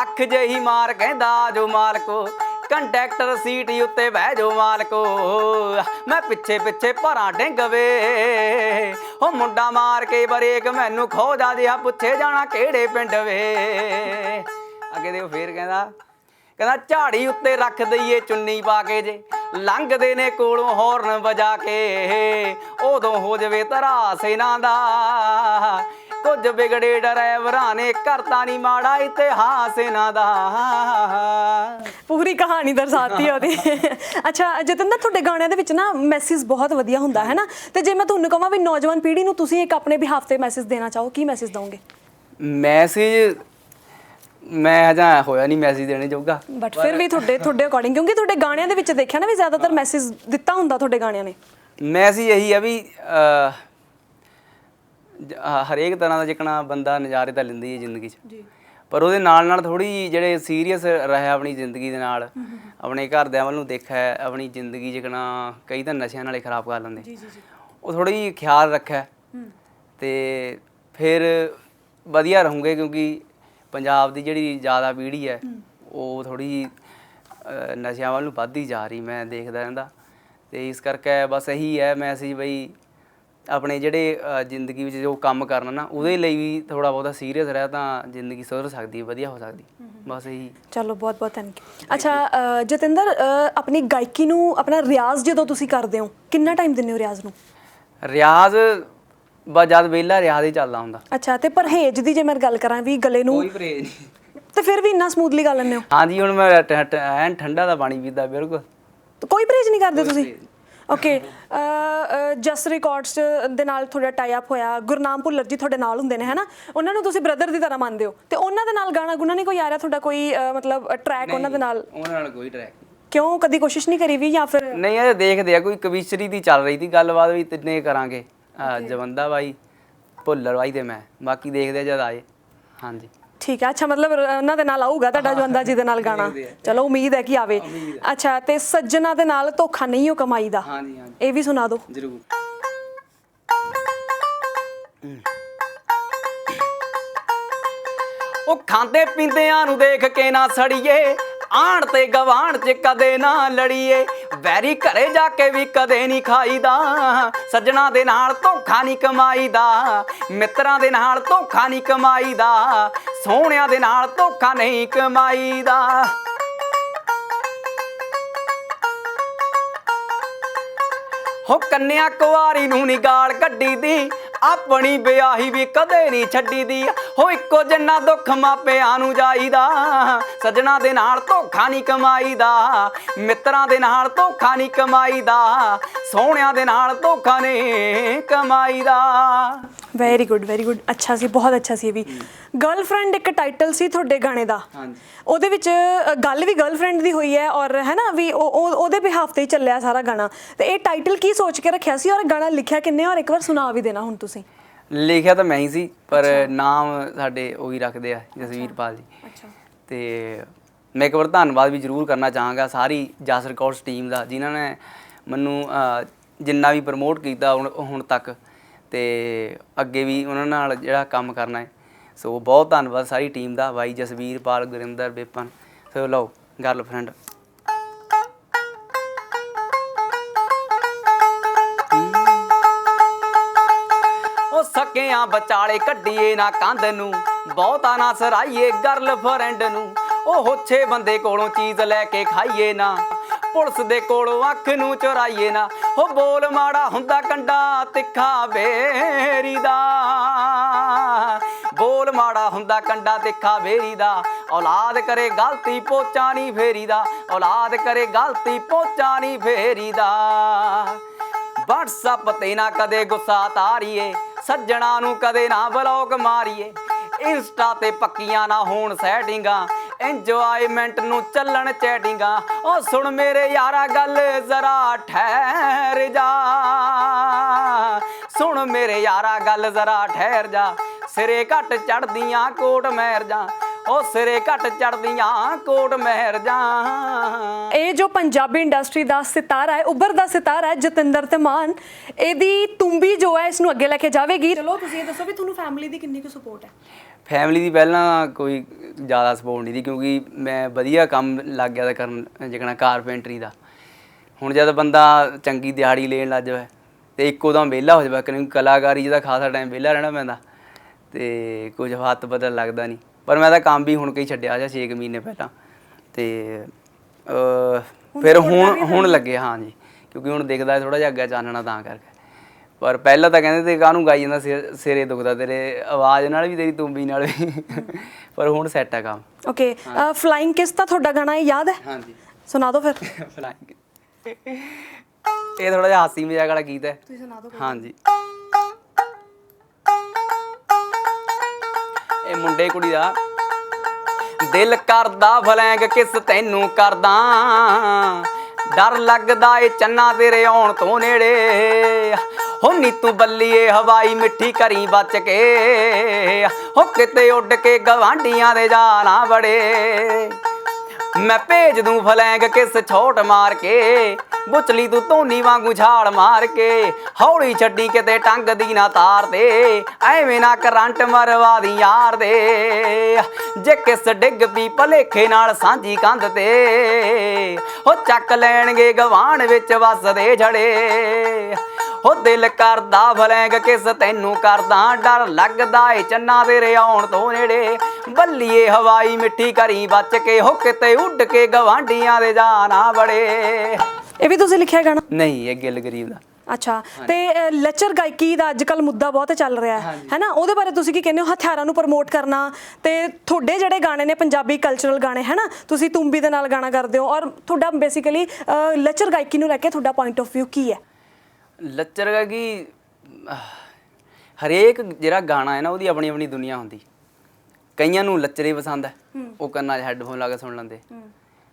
ਅੱਖ ਜਹੀ ਮਾਰ ਕਹਿੰਦਾ ਜੋ ਮਾਲਕੋ ਕੰਡੈਕਟਰ ਸੀਟ ਉੱਤੇ ਬਹਿ ਜੋ ਮਾਲਕੋ। ਮੈਂ ਪਿੱਛੇ ਪਿੱਛੇ ਭਰਾਂ ਡਿੰਗ ਵੇ। ਉਹ ਮੁੰਡਾ ਮਾਰ ਕੇ ਬਰੇਕ ਮੈਨੂੰ ਖੋਜਾ ਜਿਹਾ ਪੁੱਛੇ ਜਾਣਾ ਕਿਹੜੇ ਪਿੰਡ ਵੇ। ਅੱਗੇ ਦੇ ਉਹ ਫੇਰ ਕਹਿੰਦਾ ਕਹਿੰਦਾ ਝਾੜੀ ਉੱਤੇ ਰੱਖ ਦਈਏ ਚੁੰਨੀ ਪਾ ਕੇ ਜੇ, ਲੰਘਦੇ ਨੇ ਕੋਲੋਂ ਹੌਰਨ ਵਜਾ ਕੇ। ਉਦੋਂ ਹੋ ਜਵੇ ਤਰਾਸ ਇਹਨਾਂ ਦਾ। ਕੁਝ ਵਿਗੜੇ ਡਰਾਈਵਰਾਂ ਨੇ ਕਰਤਾ ਨਹੀਂ ਮਾੜਾ ਇਤਿਹਾਸ ਇਹਨਾਂ ਦਾ। ਪੂਰੀ ਕਹਾਣੀ ਦਰਸਾਤੀ ਉਹਦੀ। ਅੱਛਾ ਜਤਿੰਦਰ ਤੁਹਾਡੇ ਗਾਣਿਆਂ ਦੇ ਵਿੱਚ ਨਾ ਮੈਸੇਜ ਬਹੁਤ ਵਧੀਆ ਹੁੰਦਾ ਹੈ ਨਾ? ਤੇ ਜੇ ਮੈਂ ਤੁਹਾਨੂੰ ਕਹਾਂ ਵੀ ਨੌਜਵਾਨ ਪੀੜ੍ਹੀ ਨੂੰ ਤੁਸੀਂ ਇੱਕ ਆਪਣੇ ਬਿਹਾਫ ਤੇ ਮੈਸੇਜ ਦੇਣਾ ਚਾਹੋ ਕੀ ਮੈਸੇਜ ਦਵੋਗੇ? ਮੈਸੇਜ ਮੈਂ ਹਜਾ ਹੋਇਆ ਨਹੀਂ ਮੈਸੇਜ ਦੇਣੇ ਜੋਗਾ। ਬਟ ਫਿਰ ਵੀ ਤੁਹਾਡੇ ਤੁਹਾਡੇ ਅਕੋਰਡਿੰਗ ਕਿਉਂਕਿ ਤੁਹਾਡੇ ਗਾਣਿਆਂ ਦੇ ਵਿੱਚ ਦੇਖਿਆ ਨਾ ਵੀ ਜ਼ਿਆਦਾਤਰ ਮੈਸੇਜ ਦਿੱਤਾ ਹੁੰਦਾ ਤੁਹਾਡੇ ਗਾਣਿਆਂ ਨੇ। ਮੈਸੇਜ ਇਹੀ ਆ ਵੀ ਹਰੇਕ ਤਰ੍ਹਾਂ ਦਾ ਜਿਕਣਾ ਬੰਦਾ ਨਜ਼ਾਰੇ ਤਾਂ ਲੈਂਦੀ ਹੈ ਜ਼ਿੰਦਗੀ 'ਚ। ਜੀ। ਪਰ ਉਹਦੇ ਨਾਲ ਨਾਲ ਥੋੜੀ ਜਿਹੜੇ ਸੀਰੀਅਸ ਰਹੇ ਆਪਣੀ ਜ਼ਿੰਦਗੀ ਦੇ ਨਾਲ ਆਪਣੇ ਘਰਦਿਆਂ ਵੱਲ ਨੂੰ ਦੇਖਿਆ ਆਪਣੀ ਜ਼ਿੰਦਗੀ ਜਿਕਣਾ ਕਈ ਤਾਂ ਨਸ਼ਿਆਂ ਨਾਲੇ ਖਰਾਬ ਕਰ ਲੈਂਦੇ। ਜੀ ਜੀ ਜੀ। ਉਹ ਥੋੜੀ ਖਿਆਲ ਰੱਖਿਆ। ਤੇ ਫਿਰ ਵਧੀਆ ਰਹੂੰਗੇ ਕਿਉਂਕਿ ਪੰਜਾਬ ਦੀ ਜਿਹੜੀ ਜ਼ਿਆਦਾ ਪੀੜ੍ਹੀ ਹੈ ਉਹ ਥੋੜੀ ਨਸ਼ਿਆਂ ਵੱਲ ਨੂੰ ਵੱਧਦੀ ਜਾ ਰਹੀ ਮੈਂ ਦੇਖਦਾ ਰਹਿੰਦਾ। ਤੇ ਇਸ ਕਰਕੇ ਬਸ ਇਹੀ ਹੈ ਮੈਸੇਜ ਬਈ ਆਪਣੇ ਜਿਹੜੇ ਜ਼ਿੰਦਗੀ ਵਿੱਚ ਜੋ ਕੰਮ ਕਰਨਾ ਨਾ ਉਹਦੇ ਲਈ ਵੀ ਥੋੜਾ ਬਹੁਤਾ ਸੀਰੀਅਸ ਰਿਹਾ ਤਾਂ ਜ਼ਿੰਦਗੀ ਸੁਧਰ ਸਕਦੀ ਹੈ ਵਧੀਆ ਹੋ ਸਕਦੀ। ਬਸ ਇਹੀ। ਚਲੋ ਬਹੁਤ ਬਹੁਤ ਥੈਂਕ ਯੂ ਅੱਛਾ ਜਤਿੰਦਰ ਆਪਣੀ ਗਾਇਕੀ ਨੂੰ ਆਪਣਾ ਰਿਆਜ਼ ਜਦੋਂ ਤੁਸੀਂ ਕਰਦੇ ਹੋ ਕਿੰਨਾ ਟਾਈਮ ਦਿੰਦੇ ਹੋ ਰਿਆਜ਼ ਨੂੰ? ਰਿਆਜ਼ ਬਸ ਜਦ ਵਿਹਲਾ ਰਿਆਜ਼ ਹੀ ਚੱਲਦਾ ਹੁੰਦਾ। ਅੱਛਾ ਤੇ ਪਰਹੇਜ ਦੀ ਜੇ ਮੈਂ ਗੱਲ ਕਰਾਂ ਵੀ ਗਲੇ ਨੂੰ ਕੋਈ ਪਰਹੇਜ਼ ਨਹੀਂ। ਤੇ ਫਿਰ ਵੀ ਇੰਨਾ ਸਮੂਥਲੀ ਕਰ ਲੈਂਦੇ ਹੋ? ਹਾਂਜੀ ਹੁਣ ਮੈਂ ਐਨ ਠੰਡਾ ਦਾ ਪਾਣੀ ਪੀਂਦਾ ਬਿਲਕੁਲ। ਤੇ ਕੋਈ ਪਰਹੇਜ ਨਹੀਂ ਕਰਦੇ ਤੁਸੀਂ? ਓਕੇ ਜਸ ਰਿਕਾਰਡਸ ਦੇ ਨਾਲ ਤੁਹਾਡਾ ਟਾਈ ਅਪ ਹੋਇਆ ਗੁਰਨਾਮ ਭੁੱਲਰ ਜੀ ਤੁਹਾਡੇ ਨਾਲ ਹੁੰਦੇ ਨੇ ਹੈਨਾ? ਉਹਨਾਂ ਨੂੰ ਤੁਸੀਂ ਬ੍ਰਦਰ ਦੀ ਤਰ੍ਹਾਂ ਮੰਨਦੇ ਹੋ ਤੇ ਉਹਨਾਂ ਦੇ ਨਾਲ ਗਾਣਾ ਗੁਣਾ ਨਹੀਂ ਕੋਈ ਆ ਰਿਹਾ ਤੁਹਾਡਾ ਕੋਈ ਮਤਲਬ ਟਰੈਕ ਉਹਨਾਂ ਦੇ ਨਾਲ? ਉਹਨਾਂ ਨਾਲ ਕੋਈ ਟਰੈਕ ਕਿਉਂ? ਕਦੀ ਕੋਸ਼ਿਸ਼ ਨਹੀਂ ਕਰੀ ਵੀ ਜਾਂ ਫਿਰ ਨਹੀਂ ਇਹ ਦੇਖਦੇ ਆ ਕੋਈ ਕਵਿਸ਼ਰੀ ਦੀ ਚੱਲ ਰਹੀ ਸੀ ਗੱਲਬਾਤ ਵੀ ਤਿੰਨੇ ਕਰਾਂਗੇ। ਜਵੰਦਾ ਬਾਈ ਭੁੱਲਰ ਬਾਈ ਤੇ ਮੈਂ ਬਾਕੀ ਦੇਖਦੇ ਆ ਜਦ ਆਏ। ਹਾਂਜੀ। ਠੀਕ ਹੈ ਅੱਛਾ ਮਤਲਬ ਰ- ਉਹਨਾਂ ਦੇ ਨਾਲ ਆਊਗਾ ਤੁਹਾਡਾ ਜਵੰਦਾ ਜੀ ਦੇ ਨਾਲ ਗਾਣਾ? ਚਲੋ ਉਮੀਦ ਹੈ ਕਿ ਆਵੇ। ਅੱਛਾ ਤੇ ਸੱਜਣਾ ਦੇ ਨਾਲ ਧੋਖਾ ਨਹੀਂ ਹੋ ਕਮਾਈ ਦਾ? ਹਾਂਜੀ ਹਾਂਜੀ। ਇਹ ਵੀ ਸੁਣਾ ਦਿਓ। ਜ਼ਰੂਰ। ਉਹ ਖਾਂਦੇ ਪੀਂਦਿਆਂ ਨੂੰ ਦੇਖ ਕੇ ਨਾ ਸੜੀਏ। ਆਣ ਤੇ ਗਵਾਣ ਚ ਕਦੇ ਨਾ ਲੜੀਏ। ਵੈਰੀ ਘਰੇ ਜਾ ਕੇ ਵੀ ਕਦੇ ਨਹੀਂ ਖਾਈਦਾ। ਸੱਜਣਾ ਦੇ ਨਾਲ ਧੋਖਾ ਨਹੀਂ ਕਮਾਈਦਾ। ਮਿੱਤਰਾਂ ਦੇ ਨਾਲ ਧੋਖਾ ਨਹੀਂ ਕਮਾਈਦਾ। ਸੋਹਣਿਆਂ ਦੇ ਨਾਲ ਧੋਖਾ ਨਹੀਂ ਕਮਾਈਦਾ। ਹੋ ਕੰਨਿਆ ਕੁਵਾਰੀ ਨੂੰ ਨੀ ਗਾਲ ਕੱਢੀ ਦੀ ਆਪਣੀ ਵਿਆਹੀ ਵੀ ਕਦੇ ਨਹੀਂ ਛੱਡੀ ਦੀ ਹੋ ਇੱਕੋ ਜਿੰਨਾ ਦੁੱਖ ਮਾਪਿਆਂ ਨੂੰ ਜਾਈਦਾ। ਸੱਜਣਾ ਦੇ ਨਾਲ ਧੋਖਾ ਨਹੀਂ ਕਮਾਈਦਾ। ਮਿੱਤਰਾਂ ਦੇ ਨਾਲ ਧੋਖਾ ਨਹੀਂ ਕਮਾਈਦਾ। ਸੋਹਣਿਆਂ ਦੇ ਨਾਲ ਧੋਖਾ ਨਹੀਂ ਕਮਾਈਦਾ। ਵੈਰੀ ਗੁੱਡ ਵੈਰੀ ਗੁੱਡ ਅੱਛਾ ਸੀ ਬਹੁਤ ਅੱਛਾ ਸੀ ਇਹ ਵੀ। ਗਰਲਫ੍ਰੈਂਡ ਇੱਕ ਟਾਈਟਲ ਸੀ ਤੁਹਾਡੇ ਗਾਣੇ ਦਾ। ਹਾਂਜੀ। ਉਹਦੇ ਵਿੱਚ ਅ, ਗੱਲ ਵੀ ਗਰਲਫ੍ਰੈਂਡ ਦੀ ਹੋਈ ਹੈ ਔਰ ਹੈ ਨਾ ਵੀ ਉਹ- ਉਹ- ਉਹਦੇ ਬਿਹਾਫ ਤੇ ਹੀ ਚੱਲਿਆ ਸਾਰਾ ਗਾਣਾ। ਤੇ ਇਹ ਟਾਈਟਲ ਕੀ ਸੋਚ ਕੇ ਰੱਖਿਆ ਸੀ ਔਰ ਗਾਣਾ ਲਿਖਿਆ ਕਿੰਨੇ ਔਰ ਇੱਕ ਵਾਰ ਸੁਣਾ ਵੀ ਦੇਣਾ ਹੁਣ ਤੁਸੀਂ? ਲਿਖਿਆ ਤਾਂ ਮੈਂ ਹੀ ਸੀ ਪਰ ਨਾਮ ਸਾਡੇ ਉਹੀ ਰੱਖਦੇ ਆ ਜਸਵੀਰਪਾਲ ਜੀ। ਅੱਛਾ। ਤੇ ਮੈਂ ਇੱਕ ਵਾਰ ਧੰਨਵਾਦ ਵੀ ਜ਼ਰੂਰ ਕਰਨਾ ਚਾਹਾਂਗਾ ਸਾਰੀ ਜਸ ਰਿਕਾਰਡਸ ਟੀਮ ਦਾ ਜਿਨ੍ਹਾਂ ਨੇ ਮੈਨੂੰ ਜਿੰਨਾ ਵੀ ਪ੍ਰਮੋਟ ਕੀਤਾ ਹੁਣ ਹੁਣ ਤੱਕ। ਤੇ ਅੱਗੇ ਵੀ ਉਹਨਾਂ ਨਾਲ ਜਿਹੜਾ ਕੰਮ ਕਰਨਾ ਹੈ। ਸੋ ਬਹੁਤ ਧੰਨਵਾਦ ਸਾਰੀ ਟੀਮ ਦਾ ਬਾਈ ਜਸਵੀਰ ਪਾਲ ਗੁਰਿੰਦਰ ਬੇਪਨ। ਸੋ ਲਓ ਗਰਲਫ੍ਰੈਂਡ ਉਹ ਵਿਚਾਲੇ, ਕੱਢੀਏ ਨਾ ਕੰਧ ਨੂੰ। ਬਹੁਤਾ ਨਾ ਸਰਾਈਏ ਗਰਲ ਫਰੈਂਡ ਨੂੰ। ਉਹ ਹੋਛੇ ਬੰਦੇ ਕੋਲੋਂ ਚੀਜ਼ ਲੈ ਕੇ ਖਾਈਏ ਨਾ। ਪੁਲਿਸ ਦੇ ਕੋਲੋਂ ਅੱਖ ਨੂੰ ਚੁਰਾਈਏ ਨਾ। ਉਹ ਬੋਲ ਮਾੜਾ ਹੁੰਦਾ ਕੰਡਾ ਤਿੱਖਾ ਬੇਰੀ ਦਾ ਬੋਲ ਮਾੜਾ ਹੁੰਦਾ ਕੰਡਾ ਤਿੱਖਾ ਬੇਰੀ ਦਾ ਔਲਾਦ ਕਰੇ ਗਲਤੀ, ਪੋਚਾ ਨਹੀਂ ਫੇਰੀ ਦਾ ਔਲਾਦ ਕਰੇ ਗਲਤੀ, ਪੋਚਾ ਨਹੀਂ ਫੇਰੀ ਦਾ WhatsApp ਤੇ ਨਾ ਕਦੇ ਗੁੱਸਾ ਤਾਰੀਏ, ਸੱਜਣਾ ਨੂੰ ਕਦੇ ਨਾ ਬਲੌਗ ਮਾਰੀਏ। ਇੰਸਟਾ ਤੇ ਪੱਕੀਆਂ ਨਾ ਹੋਣ ਸੈਟਿੰਗਾਂ ਇੰਜੋਇਮੈਂਟ ਨੂੰ ਚੱਲਣ ਚੈਟਿੰਗਾਂ ਉਹ ਸੁਣ ਮੇਰੇ ਯਾਰਾ ਗੱਲ ਜ਼ਰਾ ਠਹਿਰ ਜਾ। ਸੁਣ ਮੇਰੇ ਯਾਰਾ ਗੱਲ ਜ਼ਰਾ ਠਹਿਰ ਜਾ। ਸਿਰੇ ਘੱਟ ਚੜਦੀਆਂ ਕੋਟ ਮਹਿਰ ਜਾ। ਉਹ ਸਿਰੇ ਘੱਟ ਚੜਦੀਆਂ ਕੋਟ ਮਹਿਰ ਜਾ ਇਹ ਜੋ ਪੰਜਾਬੀ ਇੰਡਸਟਰੀ ਦਾ ਸਿਤਾਰਾ ਹੈ ਉੱਭਰਦਾ ਸਿਤਾਰਾ ਹੈ ਜਤਿੰਦਰ ਧਮਾਨ ਇਹਦੀ ਤੁੰਬੀ ਜੋ ਹੈ ਇਸ ਨੂੰ ਅੱਗੇ ਲੈ ਕੇ ਜਾਵੇਗੀ। ਚਲੋ ਤੁਸੀਂ ਇਹ ਦੱਸੋ ਵੀ ਤੁਹਾਨੂੰ ਫੈਮਿਲੀ ਦੀ ਕਿੰਨੀ ਕੁ ਸਪੋਰਟ ਹੈ? ਫੈਮਿਲੀ ਦੀ ਪਹਿਲਾਂ ਕੋਈ ਜ਼ਿਆਦਾ ਸਪੋਰਟ ਨਹੀਂ ਦੀ ਕਿਉਂਕਿ ਮੈਂ ਵਧੀਆ ਕੰਮ ਲੱਗ ਗਿਆ ਦਾ ਕਰਨ ਜਿਕਣਾ ਕਾਰਪੈਂਟਰੀ ਦਾ। ਹੁਣ ਜਦ ਬੰਦਾ ਚੰਗੀ ਦਿਹਾੜੀ ਲੈਣ ਲੱਗ ਜਾਵੇ ਤੇ ਇੱਕੋ ਦਮ ਵਿਹਲਾ ਹੋ ਜਾਵੇ ਕਿਉਂਕਿ ਕਲਾਕਾਰੀ ਜਿਹਦਾ ਖਾਸਾ ਟਾਈਮ ਵਿਹਲਾ ਰਹਿਣਾ ਪੈਂਦਾ ਤੇ ਕੁਝ ਹੱਥ ਬਦਲ ਲੱਗਦਾ ਨਹੀਂ। ਪਰ ਮੈਂ ਤਾਂ ਕੰਮ ਵੀ ਹੁਣ ਕਈ ਛੱਡਿਆ ਜਾਂ 6 ਮਹੀਨੇ ਪਹਿਲਾਂ। ਤੇ ਅਹ, ਫਿਰ ਹੁਣ ਹੁਣ ਲੱਗੇ ਹਾਂ ਜੀ। ਕਿਉਂਕਿ ਹੁਣ ਦਿਖਦਾ ਥੋੜਾ ਜਿਹਾ ਅੱਗੇ ਚਾਨਣਾ ਤਾਂ ਕਰਕੇ। ਪਰ ਪਹਿਲਾਂ ਤਾਂ ਕਹਿੰਦੇ ਤੇ ਕਾਹਨੂੰ ਗਾਈ ਜਾਂਦਾ ਸਿਰ- ਸਿਰੇ ਦੁਖਦਾ ਤੇਰੇ ਆਵਾਜ਼ ਨਾਲ ਵੀ ਤੇਰੀ ਤੁੰਬੀ ਨਾਲ ਵੀ। ਪਰ ਹੁਣ ਸੈੱਟ ਆ ਕੰਮ। ਓਕੇ ਫਲਾਈਂਗ ਕਿਸ ਦਾ ਤੁਹਾਡਾ ਗਾਣਾ ਇਹ ਯਾਦ ਹੈ? ਹਾਂਜੀ ਸੁਣਾ ਦਿਓ ਫਿਰ। ਫਲਾਈਂਗ ਇਹ ਥੋੜਾ ਜਿਹਾ ਹਾਸੀ ਮਜ਼ਾਕ ਵਾਲਾ ਗੀਤ ਹੈ। ਤੁਸੀਂ ਸੁਣਾ ਦਿਓ ਹਾਂਜੀ ਇਹ ਮੁੰਡੇ ਕੁੜੀ ਦਾ। ਦਿਲ ਕਰਦਾ ਫਲੈਂਗ ਕਿਸ ਤੈਨੂੰ ਕਰਦਾ। ਡਰ ਲੱਗਦਾ ਏ ਚੰਨਾ ਤੇਰੇ ਆਉਣ ਤੋਂ ਨੇੜੇ। ਹੋ ਨੀ ਤੂੰ ਬੱਲੀਏ ਹਵਾਈ ਮਿੱਠੀ ਕਰੀ ਬਚ ਕੇ। ਹੋ ਕਿਤੇ ਉੱਡ ਕੇ ਗਵਾਂਡੀਆਂ ਦੇ ਜਾਣਾ ਬੜੇ। ਮੈਂ ਭੇਜ ਦੂੰ ਫਲੈਂਗ ਕਿਸ ਛੋਟ ਮਾਰ ਕੇ। ਬੁਚਲੀ ਤੂੰ ਧੋਨੀ ਵਾਂਗੂ ਝਾੜ ਮਾਰ ਕੇ। ਹੌਲੀ ਛੱਡੀ ਕਿਤੇ ਟੰਗ ਦੀ ਨਾ ਤਾਰ ਦੇ ਐਵੇਂ ਨਾ ਕਰੰਟ ਮਰਵਾ ਦੀ ਯਾਰ ਦੇ। ਜੇ ਕਿਸ ਡਿੱਗ ਪੀ ਭਲੇਖੇ ਨਾਲ ਸਾਂਝੀ ਕੰਧ ਤੇ। ਹੋ ਚੱਕ ਲੈਣਗੇ ਗਵਾਣ ਵਿੱਚ ਵਸਦੇ ਝੜੇ। ਹੋ ਦਿਲ ਕਰਦਾ ਫਲੈਂਗ ਕਿਸ ਤੈਨੂੰ ਕਰਦਾ? ਡਰ ਲੱਗਦਾ ਏ ਚੰਨਾ ਤੇਰੇ ਆਉਣ ਤੋਂ ਨੇੜੇ। ਬੱਲੀਏ ਹਵਾਈ ਮਿੱਠੀ ਕਰੀ ਬਚ ਕੇ ਹੋ ਕਿਤੇ ਉੱਡ ਕੇ ਗਵਾਂਡੀਆਂ ਦੇ ਜਾਣਾ ਬੜੇ। ਇਹ ਵੀ ਤੁਸੀਂ ਲਿਖਿਆ ਗਾਣਾ? ਨਹੀਂ ਇਹ ਗਿੱਲ ਗਰੀਬ ਦਾ। ਅੱਛਾ ਤੇ ਅ, ਲੱਚਰ ਗਾਇਕੀ ਦਾ ਅੱਜ ਕੱਲ ਮੁੱਦਾ ਬਹੁਤ ਚੱਲ ਰਿਹਾ ਹੈ ਹੈਨਾ? ਉਹਦੇ ਬਾਰੇ ਤੁਸੀਂ ਕੀ ਕਹਿੰਦੇ ਹੋ? ਹਥਿਆਰਾਂ ਨੂੰ ਪ੍ਰਮੋਟ ਕਰਨਾ ਤੇ ਤੁਹਾਡੇ ਜਿਹੜੇ ਗਾਣੇ ਨੇ ਪੰਜਾਬੀ ਕਲਚਰਲ ਗਾਣੇ ਹੈਨਾ? ਤੁਸੀਂ ਤੁੰਬੀ ਦੇ ਨਾਲ ਗਾਣਾ ਕਰਦੇ ਹੋ ਔਰ ਤੁਹਾਡਾ ਬੇਸਿਕਲੀ ਲੱਚਰ ਗਾਇਕੀ ਨੂੰ ਲੈ ਕੇ ਤੁਹਾਡਾ ਪੁਆਇੰਟ ਆਫ View ਕੀ ਹੈ? ਲੱਚਰ ਗਾ ਕਿ ਹਰੇਕ ਜਿਹੜਾ ਗਾਣਾ ਹੈ ਨਾ ਉਹਦੀ ਆਪਣੀ ਆਪਣੀ ਦੁਨੀਆ ਹੁੰਦੀ। ਕਈਆਂ ਨੂੰ ਲੱਚਰੇ ਪਸੰਦ ਹੈ। ਉਹ ਕੰਨਾਂ 'ਚ ਹੈੱਡਫੋਨ ਲਾ ਕੇ ਸੁਣ ਲੈਂਦੇ।